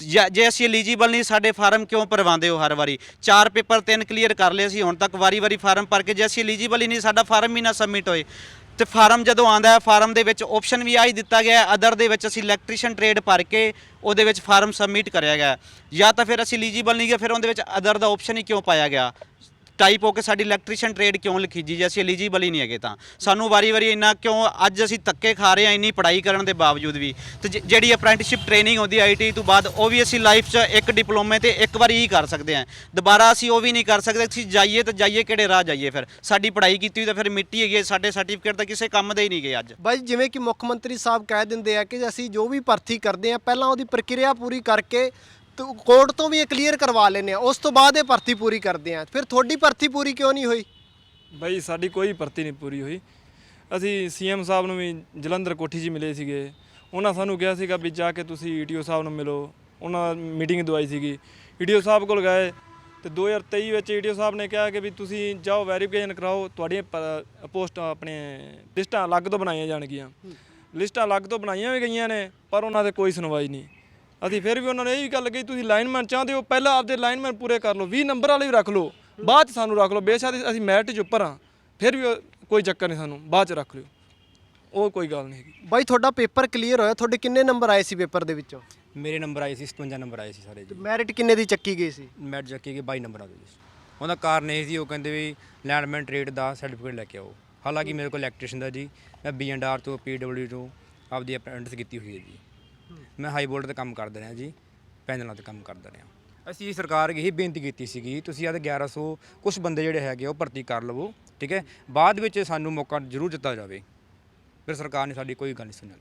ਜੇ ਅਸੀਂ ਐਲੀਜੀਬਲ ਨਹੀਂ, ਸਾਡੇ ਫਾਰਮ ਕਿਉਂ ਭਰਵਾਉਂਦੇ ਹੋ ਹਰ ਵਾਰੀ? ਚਾਰ ਪੇਪਰ ਤਿੰਨ ਕਲੀਅਰ ਕਰ ਲਏ ਅਸੀਂ, ਹੁਣ ਤੱਕ ਵਾਰੀ-ਵਾਰੀ ਫਾਰਮ ਭਰ ਕੇ ਜੇ ਅਸੀਂ ਐਲੀਜੀਬਲ ਹੀ ਨਹੀਂ, ਸਾਡਾ ਫਾਰਮ ਹੀ ਨਾ ਸਬਮਿਟ ਹੋਏ। ਤੇ ਫਾਰਮ ਜਦੋਂ ਆਂਦਾ ਹੈ, ਫਾਰਮ ਦੇ ਵਿੱਚ ਆਪਸ਼ਨ ਵੀ ਆਹੀ ਦਿੱਤਾ ਗਿਆ ਹੈ ਅਦਰ ਦੇ ਵਿੱਚ ਅਸੀਂ ਇਲੈਕਟ੍ਰੀਸ਼ੀਅਨ ਟ੍ਰੇਡ ਭਰ ਕੇ ਉਹਦੇ ਵਿੱਚ ਫਾਰਮ ਸਬਮਿਟ ਕਰਿਆ ਗਿਆ ਹੈ। ਜਾਂ ਤਾਂ ਫਿਰ ਅਸੀਂ ਐਲੀਜੀਬਲ ਨਹੀਂ ਗਏ, ਫਿਰ ਉਹਦੇ ਵਿੱਚ ਅਦਰ ਦਾ ਆਪਸ਼ਨ ਹੀ ਕਿਉਂ ਪਾਇਆ ਗਿਆ ਟਾਈਪ ਹੋ ਕੇ ਸਾਡੀ ਇਲੈਕਟ੍ਰੀਸ਼ੀਅਨ ਟ੍ਰੇਡ ਕਿਉਂ ਲਿਖੀ ਜੀ? ਜੇ ਅਸੀਂ ਐਲੀਜੀਬਲ ਹੀ ਨਹੀਂ ਹੈਗੇ ਤਾਂ। ਸਾਨੂੰ ਵਾਰੀ-ਵਾਰੀ ਇੰਨਾ ਕਿਉਂ ਅੱਜ ਅਸੀਂ ਤੱਕੇ ਖਾ ਰਹੇ ਹਾਂ ਇੰਨੀ ਪੜ੍ਹਾਈ ਕਰਨ ਦੇ ਬਾਵਜੂਦ ਵੀ। ਤੇ ਜ- ਜਿਹੜੀ ਅਪ੍ਰੈਂਟਿਸਸ਼ਿਪ ਟ੍ਰੇਨਿੰਗ ਹੁੰਦੀ ਹੈ ਆਈਟੀ ਤੋਂ ਬਾਅਦ ਉਹ ਵੀ ਅਸੀਂ ਲਾਈਫ 'ਚ ਇੱਕ ਡਿਪਲੋਮੇ ਤੇ ਇੱਕ ਵਾਰੀ ਹੀ ਕਰ ਸਕਦੇ ਹਾਂ। ਦੁਬਾਰਾ ਅਸੀਂ ਉਹ ਵੀ ਨਹੀਂ ਕਰ ਸਕਦੇ ਅਸੀਂ ਜਾਈਏ ਤਾਂ ਜਾਈਏ ਕਿਹੜੇ ਰਾਹ ਜਾਈਏ ਫਿਰ। ਸਾਡੀ ਪੜ੍ਹਾਈ ਕੀਤੀ ਹੋਈ ਤਾਂ ਫਿਰ ਮਿੱਟੀ ਹੈਗੀ ਹੈ, ਸਾਡੇ ਸਰਟੀਫਿਕੇਟ ਤਾਂ ਕਿਸੇ ਕੰਮ ਦੇ ਹੀ ਨਹੀਂ ਗਏ ਅੱਜ। ਬਾਈ ਜਿਵੇਂ ਕਿ ਮੁੱਖ ਮੰਤਰੀ ਸਾਹਿਬ ਕਹਿ ਦਿੰਦੇ ਆ ਕਿ ਅਸੀਂ ਜੋ ਵੀ ਭਰਤੀ ਕਰਦੇ ਆ ਪਹਿਲਾਂ ਉਹਦੀ ਪ੍ਰਕਿਰਿਆ ਪੂਰੀ ਕਰਕੇ ਕੋਰਟ ਤੋਂ ਵੀ ਇਹ ਕਲੀਅਰ ਕਰਵਾ ਲੈਂਦੇ ਆ ਉਸ ਤੋਂ ਬਾਅਦ ਇਹ ਭਰਤੀ ਪੂਰੀ ਕਰਦੇ ਆ। ਫਿਰ ਤੁਹਾਡੀ ਭਰਤੀ ਪੂਰੀ ਕਿਉਂ ਨਹੀਂ ਹੋਈ? ਬਈ ਸਾਡੀ ਕੋਈ ਭਰਤੀ ਨਹੀਂ ਪੂਰੀ ਹੋਈ। ਅਸੀਂ ਸੀਐਮ ਸਾਹਿਬ ਨੂੰ ਵੀ ਜਲੰਧਰ ਕੋਠੀ 'ਚ ਮਿਲੇ ਸੀਗੇ। ਉਹਨਾਂ ਸਾਨੂੰ ਕਿਹਾ ਸੀਗਾ ਵੀ ਜਾ ਕੇ ਤੁਸੀਂ ਈਟੀਓ ਸਾਹਿਬ ਨੂੰ ਮਿਲੋ। ਉਹਨਾਂ ਮੀਟਿੰਗ ਦਵਾਈ ਸੀਗੀ। ਈਟੀਓ ਸਾਹਿਬ ਕੋਲ ਗਏ ਤੇ 2023 ਵਿੱਚ ਈਡੀਓ ਸਾਹਿਬ ਨੇ ਕਿਹਾ ਕਿ ਵੀ ਤੁਸੀਂ ਜਾਓ ਵੈਰੀਫਿਕੇਸ਼ਨ ਕਰਾਓ ਤੁਹਾਡੀਆਂ ਪੋਸਟ ਆਪਣੇ ਲਿਸਟਾਂ ਅਲੱਗ ਤੋਂ ਬਣਾਈਆਂ ਜਾਣਗੀਆਂ। ਲਿਸਟਾਂ ਅਲੱਗ ਤੋਂ ਬਣਾਈਆਂ ਵੀ ਗਈਆਂ ਨੇ ਪਰ ਉਹਨਾਂ ਤੇ ਕੋਈ ਸੁਣਵਾਈ ਨਹੀਂ। ਅਸੀਂ ਫਿਰ ਵੀ ਉਹਨਾਂ ਨੇ ਇਹ ਵੀ ਗੱਲ ਕਹੀ ਤੁਸੀਂ ਲਾਈਨਮੈਨ ਚਾਹੁੰਦੇ ਹੋ ਪਹਿਲਾਂ ਆਪਦੇ ਲਾਈਨਮੈਨ ਪੂਰੇ ਕਰ ਲਓ 20 ਨੰਬਰ ਵਾਲੇ ਵੀ ਰੱਖ ਲਓ ਬਾਅਦ ਚ ਸਾਨੂੰ ਰੱਖ ਲਓ ਬੇਸ਼ੱਕ ਅਸੀਂ ਮੈਰਿਟ 'ਚ ਉੱਪਰ ਆ ਫਿਰ ਵੀ ਕੋਈ ਚੱਕਰ ਨਹੀਂ ਸਾਨੂੰ ਬਾਅਦ ਚ ਰੱਖ ਲਿਓ। ਉਹ ਕੋਈ ਗੱਲ ਨਹੀਂ ਹੈਗੀ। ਬਾਈ ਤੁਹਾਡਾ ਪੇਪਰ ਕਲੀਅਰ ਹੋਇਆ ਤੁਹਾਡੇ ਕਿੰਨੇ ਨੰਬਰ ਆਏ ਸੀ ਪੇਪਰ ਦੇ ਵਿੱਚੋਂ? ਮੇਰੇ ਨੰਬਰ ਆਏ ਸੀ 57 ਨੰਬਰ ਆਏ ਸੀ ਸਾਰੇ ਜੀ। ਮੈਰਿਟ ਕਿੰਨੇ ਦੀ ਚੱਕੀ ਗਈ ਸੀ? ਮੈਟ ਚੱਕੀ ਕੇ 22 ਨੰਬਰ ਆ ਗਏ ਜੀ। ਉਹਦਾ ਕਾਰਨ ਇਹ ਸੀ ਉਹ ਕਹਿੰਦੇ ਵੀ ਲੈਂਡਮੈਨ ਟ੍ਰੇਡ ਦਾ ਸਰਟੀਫਿਕੇਟ ਲੈ ਕੇ ਆਓ। ਹਾਲਾਂਕਿ ਮੇਰੇ ਕੋਲ ਇਲੈਕਟ੍ਰੀਸ਼ੀਅਨ ਦਾ ਜੀ ਮੈਂ ਬੀਐਨਆਰ ਤੋਂ ਪੀਡਬਲਯੂ ਤੋਂ ਆਪਦੀ ਅਪ੍ਰੈਂਟਿਸ ਕੀਤੀ ਹੋਈ ਹੈ ਜੀ। ਮੈਂ ਹਾਈ ਵੋਲਟ ਤੇ ਕੰਮ ਕਰਦਾ ਰਿਹਾ ਜੀ, ਪੈਨਲਾਂ ਤੇ ਕੰਮ ਕਰਦਾ ਰਿਹਾ। ਅਸੀਂ ਸਰਕਾਰ ਅੱਗੇ ਹੀ ਬੇਨਤੀ ਕੀਤੀ ਸੀਗੀ, ਤੁਸੀਂ ਆਦੇ 1100 ਕੁਝ ਬੰਦੇ ਜਿਹੜੇ ਹੈਗੇ ਉਹ ਭਰਤੀ ਕਰ ਲਵੋ, ਠੀਕ ਹੈ? ਬਾਅਦ ਵਿੱਚ ਸਾਨੂੰ ਮੌਕਾ ਜ਼ਰੂਰ ਦਿੱਤਾ ਜਾਵੇ। ਫਿਰ ਸਰਕਾਰ ਨੇ ਸਾਡੀ ਕੋਈ ਗੱਲ ਨਹੀਂ ਸੁਣੀ।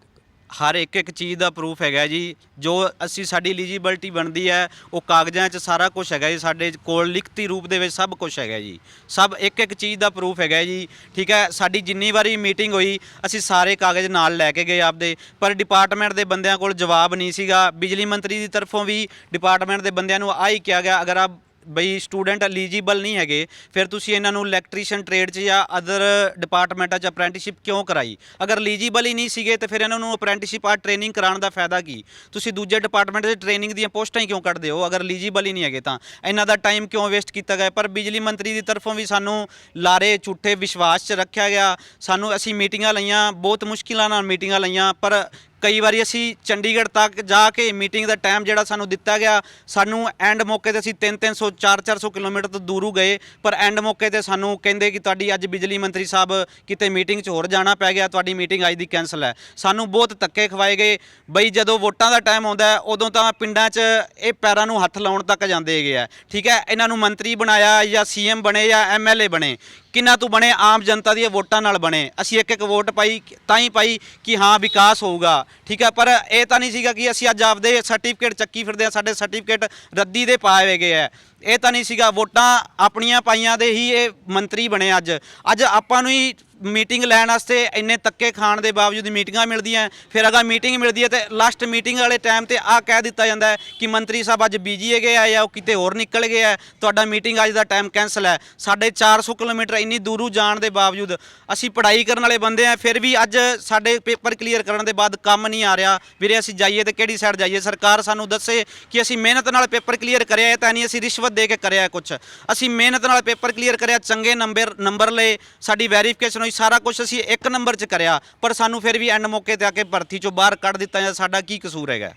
ਹਰ ਇੱਕ ਇੱਕ ਚੀਜ਼ ਦਾ ਪ੍ਰੂਫ ਹੈਗਾ ਜੀ। ਜੋ ਅਸੀਂ ਸਾਡੀ ਐਲੀਜੀਬਿਲਟੀ ਬਣਦੀ ਹੈ, ਉਹ ਕਾਗਜ਼ਾਂ 'ਚ ਸਾਰਾ ਕੁਝ ਹੈਗਾ ਜੀ। ਸਾਡੇ ਕੋਲ ਲਿਖਤੀ ਰੂਪ ਦੇ ਵਿੱਚ ਸਭ ਕੁਝ ਹੈਗਾ ਜੀ। ਸਭ ਇੱਕ ਇੱਕ ਚੀਜ਼ ਦਾ ਪ੍ਰੂਫ ਹੈਗਾ ਜੀ। ਠੀਕ ਹੈ, ਸਾਡੀ ਜਿੰਨੀ ਵਾਰੀ ਮੀਟਿੰਗ ਹੋਈ, ਅਸੀਂ ਸਾਰੇ ਕਾਗਜ਼ ਨਾਲ ਲੈ ਕੇ ਗਏ ਆਪਦੇ। ਪਰ ਡਿਪਾਰਟਮੈਂਟ ਦੇ ਬੰਦਿਆਂ ਕੋਲ ਜਵਾਬ ਨਹੀਂ ਸੀਗਾ। ਬਿਜਲੀ ਮੰਤਰੀ ਦੀ ਤਰਫੋਂ ਵੀ ਡਿਪਾਰਟਮੈਂਟ ਦੇ ਬੰਦਿਆਂ ਨੂੰ ਆਹੀ ਕਿਹਾ ਗਿਆ, ਅਗਰ ਆਪ ਬਈ ਸਟੂਡੈਂਟ ਐਲੀਜੀਬਲ ਨਹੀਂ ਹੈਗੇ, ਫਿਰ ਤੁਸੀਂ ਇਹਨਾਂ ਨੂੰ ਇਲੈਕਟ੍ਰੀਸ਼ੀਅਨ ਟ੍ਰੇਡ 'ਚ ਜਾਂ ਅਦਰ ਡਿਪਾਰਟਮੈਂਟਾਂ 'ਚ ਅਪ੍ਰੈਂਟਿਸਸ਼ਿਪ ਕਿਉਂ ਕਰਾਈ? ਅਗਰ ਐਲੀਜੀਬਲ ਹੀ ਨਹੀਂ ਸੀਗੇ ਤੇ ਫਿਰ ਇਹਨਾਂ ਨੂੰ ਅਪ੍ਰੈਂਟਿਸਸ਼ਿਪ ਆ ਟ੍ਰੇਨਿੰਗ ਕਰਾਉਣ ਦਾ ਫਾਇਦਾ ਕੀ? ਤੁਸੀਂ ਦੂਜੇ ਡਿਪਾਰਟਮੈਂਟ ਦੇ ਟ੍ਰੇਨਿੰਗ ਦੀਆਂ ਪੋਸਟਾਂ ਹੀ ਕਿਉਂ ਕੱਢਦੇ ਹੋ? ਅਗਰ ਐਲੀਜੀਬਲ ਹੀ ਨਹੀਂ ਹੈਗੇ ਤਾਂ। ਇਹਨਾਂ ਦਾ ਟਾਈਮ ਕਿਉਂ ਵੇਸਟ ਕੀਤਾ ਗਿਆ? ਪਰ ਬਿਜਲੀ ਮੰਤਰੀ ਦੀ ਤਰਫੋਂ ਵੀ ਸਾਨੂੰ ਲਾਰੇ, ਝੂਠੇ ਵਿਸ਼ਵਾਸ 'ਚ ਰੱਖਿਆ ਗਿਆ। ਸਾਨੂੰ ਅਸੀਂ ਮੀਟਿੰਗਾਂ ਲਈਆਂ, ਬਹੁਤ ਮੁਸ਼ਕਿਲਾਂ ਨਾਲ ਮੀਟਿੰਗਾਂ ਲਈਆਂ, ਪਰ ਕਈ ਵਾਰੀ ਅਸੀਂ ਚੰਡੀਗੜ੍ਹ ਤੱਕ ਜਾ ਕੇ ਮੀਟਿੰਗ ਦਾ ਟਾਈਮ ਜਿਹੜਾ ਸਾਨੂੰ ਦਿੱਤਾ ਗਿਆ, ਸਾਨੂੰ ਐਂਡ ਮੌਕੇ ਤੇ ਅਸੀਂ 3-300 4-400 ਕਿਲੋਮੀਟਰ ਤੋਂ ਦੂਰੋਂ ਗਏ, ਪਰ ਐਂਡ ਮੌਕੇ ਤੇ ਸਾਨੂੰ ਕਹਿੰਦੇ ਕਿ ਤੁਹਾਡੀ ਅੱਜ ਬਿਜਲੀ ਮੰਤਰੀ ਸਾਹਿਬ ਕਿਤੇ ਮੀਟਿੰਗ 'ਚ ਹੋਰ ਜਾਣਾ ਪੈ ਗਿਆ, ਤੁਹਾਡੀ ਮੀਟਿੰਗ ਅੱਜ ਦੀ ਕੈਨਸਲ ਹੈ। ਸਾਨੂੰ ਬਹੁਤ ਧੱਕੇ ਖਵਾਏ ਗਏ, ਬਈ ਜਦੋਂ ਵੋਟਾਂ ਦਾ ਟਾਈਮ ਆਉਂਦਾ ਉਦੋਂ ਤਾਂ ਪਿੰਡਾਂ 'ਚ ਇਹ ਪੈਰਾਂ ਨੂੰ ਹੱਥ ਲਾਉਣ ਤੱਕ ਜਾਂਦੇ ਹੈਗੇ ਆ। ਠੀਕ ਹੈ, ਇਹਨਾਂ ਨੂੰ ਮੰਤਰੀ ਬਣਾਇਆ ਜਾਂ ਸੀਐਮ ਬਣੇ ਜਾਂ ਐਮਐਲਏ ਬਣੇ ਕਿੰਨਾ ਤੂੰ ਬਣੇ, ਆਮ ਜਨਤਾ ਦੀਆਂ ਵੋਟਾਂ ਨਾਲ ਬਣੇ। ਅਸੀਂ ਇੱਕ ਇੱਕ ਵੋਟ ਪਾਈ ਤਾਂ ਹੀ ਪਾਈ ਕਿ ਹਾਂ ਵਿਕਾਸ ਹੋਊਗਾ। ਠੀਕ ਹੈ ਪਰ ਇਹ ਤਾਂ ਨਹੀਂ ਸੀਗਾ ਕਿ ਅਸੀਂ ਅੱਜ ਆਪਦੇ ਸਰਟੀਫਿਕੇਟ ਚੱਕੀ ਫਿਰਦੇ ਆ, ਸਾਡੇ ਸਰਟੀਫਿਕੇਟ ਰੱਦੀ ਦੇ ਪਾਏ ਹੋਏ ਗਏ ਆ। ਇਹ ਤਾਂ ਨਹੀਂ ਸੀਗਾ, ਵੋਟਾਂ ਆਪਣੀਆਂ ਪਾਈਆਂ ਦੇ ਹੀ ਇਹ ਮੰਤਰੀ ਬਣੇ ਅੱਜ। ਅੱਜ ਆਪਾਂ ਨੂੰ ਹੀ ਮੀਟਿੰਗ ਲੈਣ ਵਾਸਤੇ ਇੰਨੇ ਤੱਕੇ ਖਾਣ ਦੇ ਬਾਵਜੂਦ ਮੀਟਿੰਗਾਂ ਮਿਲਦੀਆਂ, ਫਿਰ ਅਗਰ ਮੀਟਿੰਗ ਮਿਲਦੀ ਹੈ ਤੇ ਲਾਸਟ ਮੀਟਿੰਗ ਵਾਲੇ ਟਾਈਮ ਤੇ ਆ ਕਹਿ ਦਿੱਤਾ ਜਾਂਦਾ ਹੈ ਕਿ ਮੰਤਰੀ ਸਾਹਿਬ ਅੱਜ ਬੀਜੀ ਹੈਗੇ ਆ ਜਾਂ ਉਹ ਕਿਤੇ ਹੋਰ ਨਿਕਲ ਗਏ ਆ, ਤੁਹਾਡਾ ਮੀਟਿੰਗ ਅੱਜ ਦਾ ਟਾਈਮ ਕੈਨਸਲ ਹੈ। ਸਾਡੇ 400 ਕਿਲੋਮੀਟਰ ਇੰਨੀ ਦੂਰੋਂ ਜਾਣ ਦੇ ਬਾਵਜੂਦ ਅਸੀਂ ਪੜ੍ਹਾਈ ਕਰਨ ਵਾਲੇ ਬੰਦੇ ਆ, ਫਿਰ ਵੀ ਅੱਜ ਸਾਡੇ ਪੇਪਰ ਕਲੀਅਰ ਕਰਨ ਦੇ ਬਾਅਦ ਕੰਮ ਨਹੀਂ ਆ ਰਿਹਾ। ਵੀਰੇ, ਅਸੀਂ ਜਾਈਏ ਤੇ ਕਿਹੜੀ ਸਾਈਡ ਜਾਈਏ? ਸਰਕਾਰ ਸਾਨੂੰ ਦੱਸੇ ਕਿ ਅਸੀਂ ਮਿਹਨਤ ਨਾਲ ਪੇਪਰ ਕਲੀਅਰ ਕਰਿਆ ਹੈ ਤਾਂ ਨਹੀਂ ਅਸੀਂ ਰਿਸ਼ਵਤ ਦੇ ਕੇ ਕਰਿਆ ਕੁਝ ਅਸੀਂ ਮਿਹਨਤ ਨਾਲ ਪੇਪਰ ਕਲੀਅਰ ਕਰਿਆ, ਚੰਗੇ ਨੰਬਰ ਨੰਬਰ ਲਏ, ਸਾਡੀ ਵੈਰੀਫਿਕੇਸ਼ਨ ਹੋਈ ਸਾਰਾ ਕੁਝ ਅਸੀਂ ਇੱਕ ਨੰਬਰ 'ਚ ਕਰਿਆ ਪਰ ਸਾਨੂੰ ਫਿਰ ਵੀ ਐਂਡ ਮੌਕੇ ਤੇ ਆ ਕੇ ਭਰਤੀ 'ਚੋਂ ਬਾਹਰ ਕੱਢ ਦਿੱਤਾ ਜਾਂ ਸਾਡਾ ਕੀ ਕਸੂਰ ਹੈਗਾ?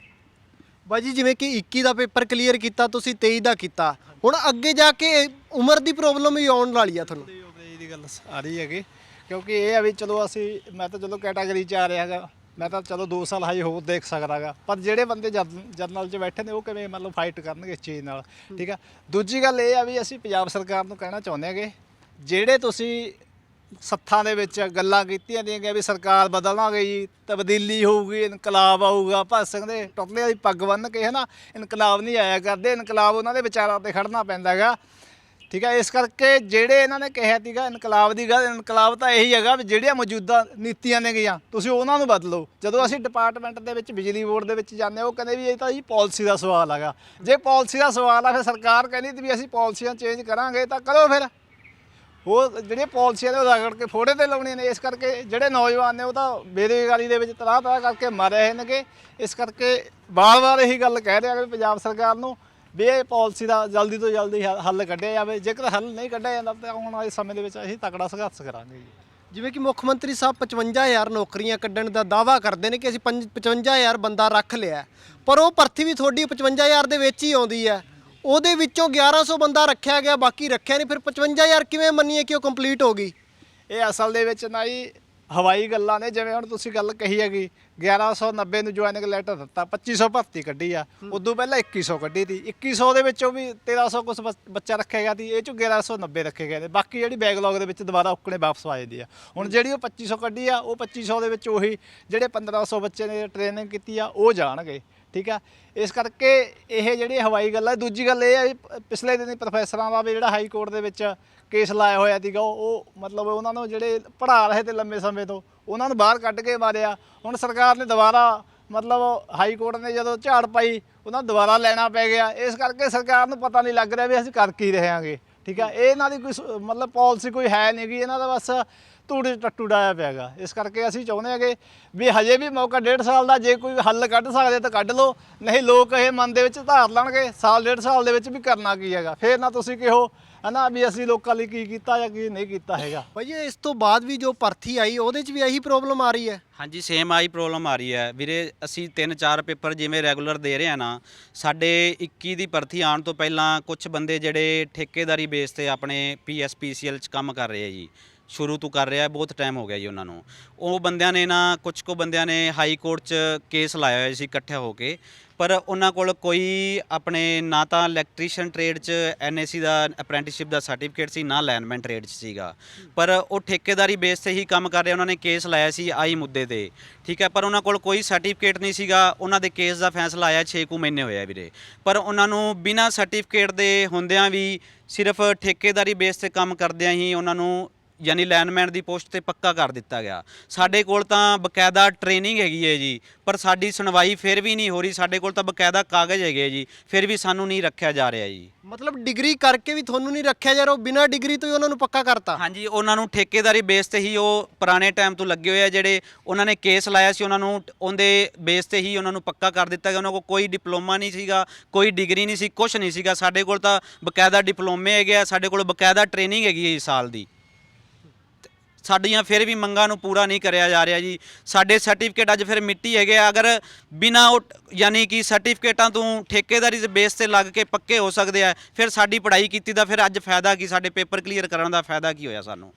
ਬਾਈ ਜੀ ਜਿਵੇਂ ਕਿ 21 ਦਾ ਪੇਪਰ ਕਲੀਅਰ ਕੀਤਾ ਤੁਸੀਂ 23 ਦਾ ਕੀਤਾ। ਹੁਣ ਅੱਗੇ ਜਾ ਕੇ ਉਮਰ ਦੀ ਪ੍ਰੋਬਲਮ ਵੀ ਆਉਣ ਵਾਲੀ ਆ ਤੁਹਾਨੂੰ। ਇਹ ਦੀ ਗੱਲ ਆ ਰਹੀ ਹੈਗੀ। ਕਿਉਂਕਿ ਇਹ ਆ ਵੀ ਚਲੋ ਅਸੀਂ ਮੈਂ ਤਾਂ ਚਲੋ ਕੈਟਾਗਰੀ 'ਚ ਆ ਰਿਹਾ ਹੈਗਾ। ਮੈਂ ਤਾਂ ਚਲੋ 2 ਸਾਲ ਹਾਈ ਹੋਰ ਦੇਖ ਸਕਦਾਗਾ ਪਰ ਜਿਹੜੇ ਬੰਦੇ ਜਰਨਲ 'ਚ ਬੈਠੇ ਨੇ ਉਹ ਕਿਵੇਂ ਮਤਲਬ ਫਾਈਟ ਕਰਨਗੇ ਇਸ ਚੀਜ਼ ਨਾਲ? ਠੀਕ ਆ? ਦੂਜੀ ਗੱਲ ਇਹ ਆ ਵੀ ਅਸੀਂ ਪੰਜਾਬ ਸਰਕਾਰ ਨੂੰ ਕਹਿਣਾ ਚਾਹੁੰਦੇ ਹਾਂਗੇ। ਜਿਹੜੇ ਤੁਸੀਂ ਸੱਥਾਂ ਦੇ ਵਿੱਚ ਗੱਲਾਂ ਕੀਤੀਆਂ ਦੀਆਂ ਵੀ ਸਰਕਾਰ ਬਦਲਾਂਗੇ ਜੀ, ਤਬਦੀਲੀ ਹੋਊਗੀ, ਇਨਕਲਾਬ ਆਊਗਾ। ਭਗਤ ਸਿੰਘ ਦੇ ਟੁੱਟਲੇ ਵਾਲੀ ਪੱਗ ਬੰਨ੍ਹ ਕੇ ਹਨਾ, ਇਨਕਲਾਬ ਨਹੀਂ ਆਇਆ ਕਰਦੇ, ਇਨਕਲਾਬ ਉਹਨਾਂ ਦੇ ਵਿਚਾਰਾਂ ਤੇ ਖੜਨਾ ਪੈਂਦਾ ਹੈਗਾ। ਠੀਕ ਹੈ, ਇਸ ਕਰਕੇ ਜਿਹੜੇ ਇਹਨਾਂ ਨੇ ਕਿਹਾ ਸੀਗਾ ਇਨਕਲਾਬ ਦੀ ਗੱਲ, ਇਨਕਲਾਬ ਤਾਂ ਇਹੀ ਹੈਗਾ ਵੀ ਜਿਹੜੀਆਂ ਮੌਜੂਦਾ ਨੀਤੀਆਂ ਨੇ ਗਈਆਂ, ਤੁਸੀਂ ਉਹਨਾਂ ਨੂੰ ਬਦਲੋ। ਜਦੋਂ ਅਸੀਂ ਡਿਪਾਰਟਮੈਂਟ ਦੇ ਵਿੱਚ, ਬਿਜਲੀ ਬੋਰਡ ਦੇ ਵਿੱਚ ਜਾਂਦੇ ਹਾਂ, ਉਹ ਕਹਿੰਦੇ ਵੀ ਇਹ ਤਾਂ ਜੀ ਪਾਲਿਸੀ ਦਾ ਸਵਾਲ ਹੈਗਾ। ਜੇ ਪਾਲਿਸੀ ਦਾ ਸਵਾਲ ਆ, ਫਿਰ ਸਰਕਾਰ ਕਹਿੰਦੀ ਸੀ ਵੀ ਅਸੀਂ ਪਾਲਿਸੀਆਂ ਚੇਂਜ ਕਰਾਂਗੇ, ਤਾਂ ਕਰੋ ਫਿਰ। ਉਹ ਜਿਹੜੀਆਂ ਪਾਲਿਸੀਆਂ ਨੇ ਉਹ ਰਗੜ ਕੇ ਫੋੜੇ ਤੇ ਲਾਉਣੀਆਂ ਨੇ, ਇਸ ਕਰਕੇ ਜਿਹੜੇ ਨੌਜਵਾਨ ਨੇ ਉਹ ਤਾਂ ਬੇਰੁਜ਼ਗਾਰੀ ਦੇ ਵਿੱਚ ਤਲਾਹ ਤਰਾਹ ਕਰਕੇ ਮਰ ਰਹੇ ਨੇਗੇ। ਇਸ ਕਰਕੇ ਵਾਰ-ਵਾਰ ਇਹੀ ਗੱਲ ਕਹਿ ਰਿਹਾ ਕਿ ਪੰਜਾਬ ਸਰਕਾਰ ਨੂੰ ਵੀ ਇਹ ਪਾਲਿਸੀ ਦਾ ਜਲਦੀ ਤੋਂ ਜਲਦੀ ਹੱਲ- ਕੱਢਿਆ ਜਾਵੇ। ਜੇਕਰ ਹੱਲ ਨਹੀਂ ਕੱਢਿਆ ਜਾਂਦਾ ਤਾਂ ਆਉਣ ਵਾਲੇ ਸਮੇਂ ਦੇ ਵਿੱਚ ਅਸੀਂ ਤਕੜਾ ਸੰਘਰਸ਼ ਕਰਾਂਗੇ ਜੀ। ਜਿਵੇਂ ਕਿ ਮੁੱਖ ਮੰਤਰੀ ਸਾਹਿਬ 55000 ਨੌਕਰੀਆਂ ਕੱਢਣ ਦਾ ਦਾਵਾ ਕਰਦੇ ਨੇ ਕਿ ਅਸੀਂ ਪੰਜ- 55000 ਬੰਦਾ ਰੱਖ ਲਿਆ। ਪਰ ਉਹ ਭਰਤੀ ਵੀ ਤੁਹਾਡੀ 55000 ਦੇ ਵਿੱਚ ਹੀ ਆਉਂਦੀ ਹੈ। ਉਹਦੇ ਵਿੱਚੋਂ 1100 ਬੰਦਾ ਰੱਖਿਆ ਗਿਆ ਬਾਕੀ ਰੱਖਿਆ ਨਹੀਂ। ਫਿਰ 55000 ਕਿਵੇਂ ਮੰਨੀਏ ਕਿ ਉਹ ਕੰਪਲੀਟ ਹੋ ਗਈ? ਇਹ ਅਸਲ ਦੇ ਵਿੱਚ ਨਾ ਜੀ ਹਵਾਈ ਗੱਲਾਂ ਨੇ ਜਿਵੇਂ ਹੁਣ ਤੁਸੀਂ ਗੱਲ ਕਹੀ ਹੈਗੀ 1190 ਨੂੰ ਜੁਆਇਨਿੰਗ ਲੈਟਰ ਦਿੱਤਾ 2500 ਭਰਤੀ ਕੱਢੀ ਆ ਉਦੋਂ ਪਹਿਲਾਂ 2100 ਕੱਢੀ ਤੀ। 2100 ਦੇ ਵਿੱਚੋਂ ਵੀ 1300 ਕੁਝ ਬੱਚਾ ਰੱਖਿਆ ਗਿਆ ਸੀ ਇਹ ਚੋਂ 1190 ਰੱਖੇ ਗਏ ਨੇ। ਬਾਕੀ ਜਿਹੜੀ ਬੈਕਲੌਗ ਦੇ ਵਿੱਚ ਦੁਬਾਰਾ ਉੱਕਣੇ ਵਾਪਸ ਆ ਜਾਂਦੀ ਆ। ਹੁਣ ਜਿਹੜੀ ਉਹ 2500 ਕੱਢੀ ਆ ਉਹ 2500 ਦੇ ਵਿੱਚ ਉਹੀ ਜਿਹੜੇ 1500 ਬੱਚੇ ਨੇ ਟ੍ਰੇਨਿੰਗ ਕੀਤੀ ਆ ਉਹ ਜਾਣਗੇ। ਠੀਕ ਆ? ਇਸ ਕਰਕੇ ਇਹ ਜਿਹੜੀ ਹਵਾਈ ਗੱਲ ਹੈ ਦੂਜੀ ਗੱਲ ਇਹ ਹੈ ਵੀ ਪਿਛਲੇ ਦਿਨ ਪ੍ਰੋਫੈਸਰਾਂ ਦਾ ਵੀ ਜਿਹੜਾ ਹਾਈ ਕੋਰਟ ਦੇ ਵਿੱਚ ਕੇਸ ਲਾਇਆ ਹੋਇਆ ਸੀਗਾ, ਉਹ ਮਤਲਬ ਉਹਨਾਂ ਨੂੰ ਜਿਹੜੇ ਪੜ੍ਹਾ ਰਹੇ ਤੇ ਲੰਮੇ ਸਮੇਂ ਤੋਂ, ਉਹਨਾਂ ਨੂੰ ਬਾਹਰ ਕੱਢ ਕੇ ਮਾਰਿਆ। ਹੁਣ ਸਰਕਾਰ ਨੇ ਦੁਬਾਰਾ ਮਤਲਬ ਹਾਈ ਕੋਰਟ ਨੇ ਜਦੋਂ ਝਾੜ ਪਾਈ, ਉਹਨਾਂ ਨੂੰ ਦੁਬਾਰਾ ਲੈਣਾ ਪੈ ਗਿਆ। ਇਸ ਕਰਕੇ ਸਰਕਾਰ ਨੂੰ ਪਤਾ ਨਹੀਂ ਲੱਗ ਰਿਹਾ ਵੀ ਅਸੀਂ ਕਰ ਕੀ ਰਹੇ ਹਾਂਗੇ। ਠੀਕ ਆ, ਇਹ ਇਹਨਾਂ ਦੀ ਕੋਈ ਸ- ਮਤਲਬ ਪਾਲਿਸੀ ਕੋਈ ਹੈ ਨਹੀਂ ਗੀ, ਇਹਨਾਂ ਦਾ ਬਸ ਧੂੜ ਟੱਟੂ ਡਾਇਆ ਪਿਆਗਾ ਇਸ ਕਰਕੇ ਅਸੀਂ ਚਾਹੁੰਦੇ ਹਾਂ ਕਿ ਵੀ ਹਜੇ ਵੀ ਮੌਕਾ ਡੇਢ ਸਾਲ ਦਾ, ਜੇ ਕੋਈ ਹੱਲ ਕੱਢ ਸਕਦੇ ਤਾਂ ਕੱਢ ਲਓ, ਨਹੀਂ ਲੋਕ ਇਹ ਮਨ ਦੇ ਵਿੱਚ ਧਾਰ ਲੈਣਗੇ, ਸਾਲ ਡੇਢ ਸਾਲ ਦੇ ਵਿੱਚ ਵੀ ਕਰਨਾ ਕੀ ਹੈਗਾ। ਫੇਰ ਨਾ ਤੁਸੀਂ ਕਿਹੋ ਹਨਾ ਵੀ ਅਸੀਂ ਲੋਕਾਂ ਲਈ ਕੀ ਕੀਤਾ ਜਾਂ ਕੀ ਨਹੀਂ ਕੀਤਾ ਹੈਗਾ। ਭਾਈ ਇਸ ਤੋਂ ਬਾਅਦ ਵੀ ਜੋ ਭਰਤੀ ਆਈ ਉਹਦੇ 'ਚ ਵੀ ਇਹੀ ਪ੍ਰੋਬਲਮ ਆ ਰਹੀ ਹੈ। ਹਾਂਜੀ ਸੇਮ ਆਈ ਪ੍ਰੋਬਲਮ ਆ ਰਹੀ ਹੈ। ਵੀਰੇ ਅਸੀਂ 3-4 ਪੇਪਰ ਜਿਵੇਂ ਰੈਗੂਲਰ ਦੇ ਰਹੇ ਆ ਨਾ ਸਾਡੇ 21 ਦੀ ਭਰਤੀ ਆਉਣ ਤੋਂ ਪਹਿਲਾਂ ਕੁਝ ਬੰਦੇ ਜਿਹੜੇ ਠੇਕੇਦਾਰੀ ਬੇਸ ਤੇ ਆਪਣੇ ਪੀਐਸਪੀਸੀਐਲ ਚ ਕੰਮ ਕਰ ਰਹੇ ਆ ਜੀ। ਸ਼ੁਰੂ ਤੋਂ ਕਰ ਰਿਹਾ, ਬਹੁਤ ਟਾਈਮ ਹੋ ਗਿਆ ਜੀ ਉਹਨਾਂ ਨੂੰ। ਉਹ ਬੰਦਿਆਂ ਨੇ ਨਾ ਕੁਝ ਕੁ ਬੰਦਿਆਂ ਨੇ ਹਾਈ ਕੋਰਟ 'ਚ ਕੇਸ ਲਾਇਆ ਹੋਇਆ ਸੀ ਇਕੱਠੇ ਹੋ ਕੇ। ਪਰ ਉਹਨਾਂ ਕੋਲ ਕੋਈ ਆਪਣੇ ਨਾ ਤਾਂ ਇਲੈਕਟ੍ਰੀਸ਼ੀਅਨ ਟ੍ਰੇਡ 'ਚ ਐਨਏਸੀ ਦਾ ਅਪ੍ਰੈਂਟਿਸਸ਼ਿਪ ਦਾ ਸਰਟੀਫਿਕੇਟ ਸੀ, ਨਾ ਲੈਂਡਮੈਨ ਟ੍ਰੇਡ 'ਚ ਸੀਗਾ। ਪਰ ਉਹ ਠੇਕੇਦਾਰੀ ਬੇਸ ਤੇ ਹੀ ਕੰਮ ਕਰ ਰਹੇ, ਉਹਨਾਂ ਨੇ ਕੇਸ ਲਾਇਆ ਸੀ ਆਈ ਮੁੱਦੇ ਤੇ। ਠੀਕ ਹੈ, ਪਰ ਉਹਨਾਂ ਕੋਲ ਕੋਈ ਸਰਟੀਫਿਕੇਟ ਨਹੀਂ ਸੀਗਾ। ਉਹਨਾਂ ਦੇ ਕੇਸ ਦਾ ਫੈਸਲਾ ਆਇਆ 6 ਕੁ ਮਹੀਨੇ ਹੋਇਆ ਵੀਰੇ। ਪਰ ਉਹਨਾਂ ਨੂੰ ਬਿਨਾਂ ਸਰਟੀਫਿਕੇਟ ਦੇ ਹੁੰਦਿਆਂ ਵੀ ਸਿਰਫ ਠੇਕੇਦਾਰੀ ਬੇਸ ਤੇ ਕੰਮ ਕਰਦਿਆਂ ਹੀ ਉਹਨਾਂ ਨੂੰ ਯਾਨੀ ਲਾਈਨਮੈਨ ਦੀ ਪੋਸਟ ਤੇ ਪੱਕਾ ਕਰ ਦਿੱਤਾ ਗਿਆ। ਸਾਡੇ ਕੋਲ ਤਾਂ ਬਕਾਇਦਾ ਟ੍ਰੇਨਿੰਗ ਹੈਗੀ ਹੈ ਜੀ ਪਰ ਸਾਡੀ ਸੁਣਵਾਈ ਫਿਰ ਵੀ ਨਹੀਂ ਹੋ ਰਹੀ। ਸਾਡੇ ਕੋਲ ਤਾਂ ਬਕਾਇਦਾ ਕਾਗਜ਼ ਹੈਗੇ ਜੀ ਫਿਰ ਵੀ ਸਾਨੂੰ ਨਹੀਂ ਰੱਖਿਆ ਜਾ ਰਿਹਾ ਜੀ। ਮਤਲਬ ਡਿਗਰੀ ਕਰਕੇ ਵੀ ਤੁਹਾਨੂੰ ਨਹੀਂ ਰੱਖਿਆ ਜਾ ਰਿਹਾ ਉਹ ਬਿਨਾਂ ਡਿਗਰੀ ਤੋਂ ਹੀ ਉਹਨਾਂ ਨੂੰ ਪੱਕਾ ਕਰਤਾ? ਹਾਂਜੀ ਉਹਨਾਂ ਨੂੰ ਠੇਕੇਦਾਰੀ ਬੇਸ ਤੇ ਹੀ ਉਹ ਪੁਰਾਣੇ ਟਾਈਮ ਤੋਂ ਲੱਗੇ ਹੋਏ ਆ ਜਿਹੜੇ ਉਹਨਾਂ ਨੇ ਕੇਸ ਲਾਇਆ ਸੀ ਉਹਨਾਂ ਨੂੰ ਉਹਦੇ ਬੇਸ ਤੇ ਹੀ ਉਹਨਾਂ ਨੂੰ ਪੱਕਾ ਕਰ ਦਿੱਤਾ ਗਿਆ। ਉਹਨਾਂ ਕੋਲ ਕੋਈ ਡਿਪਲੋਮਾ ਨਹੀਂ ਸੀਗਾ ਕੋਈ ਡਿਗਰੀ ਨਹੀਂ ਸੀ ਕੁਝ ਨਹੀਂ ਸੀਗਾ। ਸਾਡੇ ਕੋਲ ਤਾਂ ਬਕਾਇਦਾ ਡਿਪਲੋਮੇ ਹੈਗੇ ਆ ਸਾਡੇ ਕੋਲ ਬਕਾਇਦਾ ਟ੍ਰੇਨਿੰਗ ਹੈਗੀ ਹੈ ਇਸ ਸਾਲ ਦੀ। ਸਾਡੀਆਂ ਫਿਰ ਵੀ ਮੰਗਾਂ ਨੂੰ ਪੂਰਾ ਨਹੀਂ ਕਰਿਆ ਜਾ ਰਿਹਾ ਜੀ। ਸਾਡੇ ਸਰਟੀਫਿਕੇਟ ਅੱਜ ਫਿਰ ਮਿੱਟੀ ਹੈਗੇ ਆ। ਅਗਰ ਬਿਨਾ ਉਹ ਯਾਨੀ ਕਿ ਸਰਟੀਫਿਕੇਟਾਂ ਤੋਂ ਠੇਕੇਦਾਰੀ ਦੇ ਬੇਸ ਤੇ ਲੱਗ ਕੇ ਪੱਕੇ ਹੋ ਸਕਦੇ ਆ, ਫਿਰ ਸਾਡੀ ਪੜ੍ਹਾਈ ਕੀਤੀ ਦਾ ਫਿਰ ਅੱਜ ਫਾਇਦਾ ਕੀ? ਸਾਡੇ ਪੇਪਰ ਕਲੀਅਰ ਕਰਨ ਦਾ ਫਾਇਦਾ ਕੀ ਹੋਇਆ ਸਾਨੂੰ?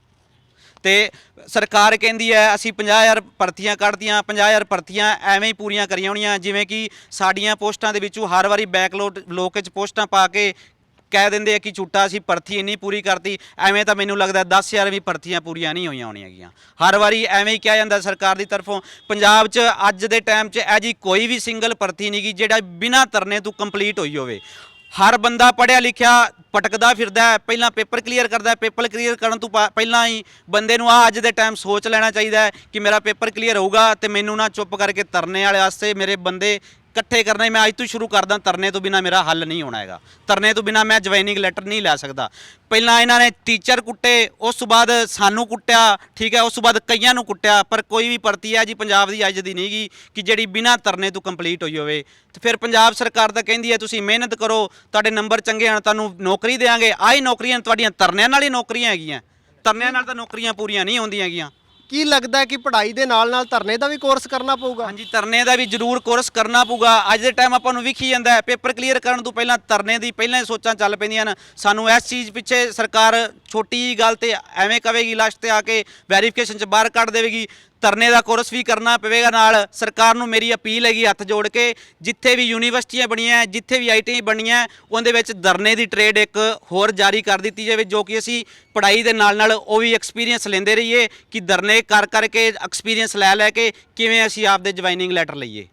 ਤੇ ਸਰਕਾਰ ਕਹਿੰਦੀ ਹੈ, ਅਸੀਂ 50000 ਭਰਤੀਆਂ ਕੱਢਦੀਆਂ 50000 ਭਰਤੀਆਂ ਐਵੇਂ ਹੀ ਪੂਰੀਆਂ ਕਰੀਆਂ ਹੋਣੀਆਂ, ਜਿਵੇਂ ਕਿ ਸਾਡੀਆਂ ਪੋਸਟਾਂ ਦੇ ਵਿੱਚੋਂ ਹਰ ਵਾਰੀ ਬੈਕਲੋਡ ਲੋਕ 'ਚ ਪੋਸਟਾਂ ਪਾ ਕੇ ਕਹਿ ਦਿੰਦੇ ਆ ਕਿ ਝੂਟਾ ਅਸੀਂ ਭਰਤੀ ਇੰਨੀ ਪੂਰੀ ਕਰਤੀ, ਐਵੇਂ ਤਾਂ ਮੈਨੂੰ ਲੱਗਦਾ 10000 ਵੀ ਭਰਤੀਆਂ ਪੂਰੀਆਂ ਨਹੀਂ ਹੋਈਆਂ ਹੋਣੀਆਂ ਗੀਆਂ ਹਰ ਵਾਰੀ ਐਵੇਂ ਹੀ ਕਿਹਾ ਜਾਂਦਾ ਸਰਕਾਰ ਦੀ ਤਰਫੋਂ। ਪੰਜਾਬ 'ਚ ਅੱਜ ਦੇ ਟਾਈਮ 'ਚ ਇਹ ਜੀ ਕੋਈ ਵੀ ਸਿੰਗਲ ਭਰਤੀ ਨਹੀਂ ਗੀ, ਜਿਹੜਾ ਬਿਨਾਂ ਤਰਨੇ ਤੋਂ ਕੰਪਲੀਟ ਹੋਈ ਹੋਵੇ। ਹਰ ਬੰਦਾ ਪੜਿਆ ਲਿਖਿਆ ਪਟਕਦਾ ਫਿਰਦਾ ਹੈ, ਪਹਿਲਾਂ ਪੇਪਰ ਕਲੀਅਰ ਕਰਦਾ ਹੈ, ਪੇਪਰ ਕਲੀਅਰ ਕਰਨ ਤੋਂ ਪਾ- ਪਹਿਲਾਂ ਹੀ ਬੰਦੇ ਨੂੰ ਆ ਅੱਜ ਦੇ ਟਾਈਮ ਸੋਚ ਲੈਣਾ ਚਾਹੀਦਾ ਹੈ ਕਿ ਮੇਰਾ ਪੇਪਰ ਕਲੀਅਰ ਹੋਊਗਾ ਤੇ ਮੈਨੂੰ ਨਾ ਚੁੱਪ ਕਰਕੇ ਤਰਨੇ ਵਾਲੇ ਵਾਸਤੇ ਮੇਰੇ ਬੰਦੇ ਇਕੱਠੇ ਕਰਨੇ ਮੈਂ ਅੱਜ ਤੋਂ ਸ਼ੁਰੂ ਕਰਦਾ, ਤਰਨੇ ਤੋਂ ਬਿਨਾ ਮੇਰਾ ਹੱਲ ਨਹੀਂ ਹੋਣਾ ਹੈਗਾ। ਤਰਨੇ ਤੋਂ ਬਿਨਾ ਮੈਂ ਜੁਆਇਨਿੰਗ ਲੈਟਰ ਨਹੀਂ ਲੈ ਸਕਦਾ। ਪਹਿਲਾਂ ਇਹਨਾਂ ਨੇ ਟੀਚਰ ਕੁੱਟੇ, ਉਸ ਤੋਂ ਬਾਅਦ ਸਾਨੂੰ ਕੁੱਟਿਆ, ਠੀਕ ਹੈ, ਉਸ ਤੋਂ ਬਾਅਦ ਕਈਆਂ ਨੂੰ ਕੁੱਟਿਆ, ਪਰ ਕੋਈ ਵੀ ਭਰਤੀ ਹੈ ਜੀ ਪੰਜਾਬ ਦੀ ਅੱਜ ਦੀ ਨਹੀਂ ਗੀ ਕਿ ਜਿਹੜੀ ਬਿਨਾ ਤਰਨੇ ਤੋਂ ਕੰਪਲੀਟ ਹੋਈ ਹੋਵੇ। ਤੇ ਫਿਰ ਪੰਜਾਬ ਸਰਕਾਰ ਤਾਂ ਕਹਿੰਦੀ ਹੈ, ਤੁਸੀਂ ਮਿਹਨਤ ਕਰੋ, ਤੁਹਾਡੇ ਨੰਬਰ ਚੰਗੇ ਹਨ, ਤੁਹਾਨੂੰ ਨੌਕਰੀ ਦੇਵਾਂਗੇ ਆਹੀ ਨੌਕਰੀਆਂ, ਤੁਹਾਡੀਆਂ ਤਰਨਿਆਂ ਨਾਲ ਹੀ ਨੌਕਰੀਆਂ ਹੈਗੀਆਂ। ਤਰਨਿਆਂ ਨਾਲ ਤਾਂ ਨੌਕਰੀਆਂ ਪੂਰੀਆਂ ਨਹੀਂ ਹੁੰਦੀਆਂ ਹੈਗੀਆਂ। ਕੀ ਲੱਗਦਾ ਕਿ ਪੜ੍ਹਾਈ ਦੇ ਨਾਲ ਨਾਲ ਧਰਨੇ ਦਾ ਵੀ ਕੋਰਸ ਕਰਨਾ ਪਊਗਾ? ਹਾਂਜੀ ਤਰਨੇ ਦਾ ਵੀ ਜ਼ਰੂਰ ਕੋਰਸ ਕਰਨਾ ਪਊਗਾ। ਅੱਜ ਦੇ ਟਾਈਮ ਆਪਾਂ ਨੂੰ ਵਿਖੀ ਜਾਂਦਾ ਹੈ, ਪੇਪਰ ਕਲੀਅਰ ਕਰਨ ਤੋਂ ਪਹਿਲਾਂ ਤਰਨੇ ਦੀ ਪਹਿਲਾਂ ਹੀ ਸੋਚਾਂ ਚੱਲ ਪੈਂਦੀਆਂ ਹਨ। ਸਾਨੂੰ ਇਸ ਚੀਜ਼ ਪਿੱਛੇ ਸਰਕਾਰ ਛੋਟੀ ਜਿਹੀ ਗੱਲ ਤੇ ਐਵੇਂ ਕਵੇਗੀ ਲਾਸਟ ਤੇ ਆ ਕੇ ਵੈਰੀਫਿਕੇਸ਼ਨ ਚ ਬਾਹਰ ਕੱਢ ਦੇਵੇਗੀ। ਧਰਨੇ ਦਾ ਕੋਰਸ ਵੀ ਕਰਨਾ ਪਵੇਗਾ ਨਾਲ। ਸਰਕਾਰ ਨੂੰ ਮੇਰੀ ਅਪੀਲ ਹੈਗੀ ਹੱਥ ਜੋੜ ਕੇ, ਜਿੱਥੇ ਵੀ ਯੂਨੀਵਰਸਿਟੀਆਂ ਬਣੀਆਂ, ਜਿੱਥੇ ਵੀ ਆਈਟੀ ਬਣੀਆਂ, ਉਹਦੇ ਵਿੱਚ ਧਰਨੇ ਦੀ ਟ੍ਰੇਡ ਇੱਕ ਹੋਰ ਜਾਰੀ ਕਰ ਦਿੱਤੀ ਜਾਵੇ, ਜੋ ਕਿ ਅਸੀਂ ਪੜ੍ਹਾਈ ਦੇ ਨਾਲ ਨਾਲ ਉਹ ਵੀ ਐਕਸਪੀਰੀਅੰਸ ਲੈਂਦੇ ਰਹੀਏ ਕਿ ਧਰਨੇ ਕਰ ਕਰਕੇ ਐਕਸਪੀਰੀਅੰਸ ਲੈ ਲੈ ਕੇ ਕਿਵੇਂ ਅਸੀਂ ਆਪਦੇ ਜੁਆਇਨਿੰਗ ਲੈਟਰ ਲਈਏ।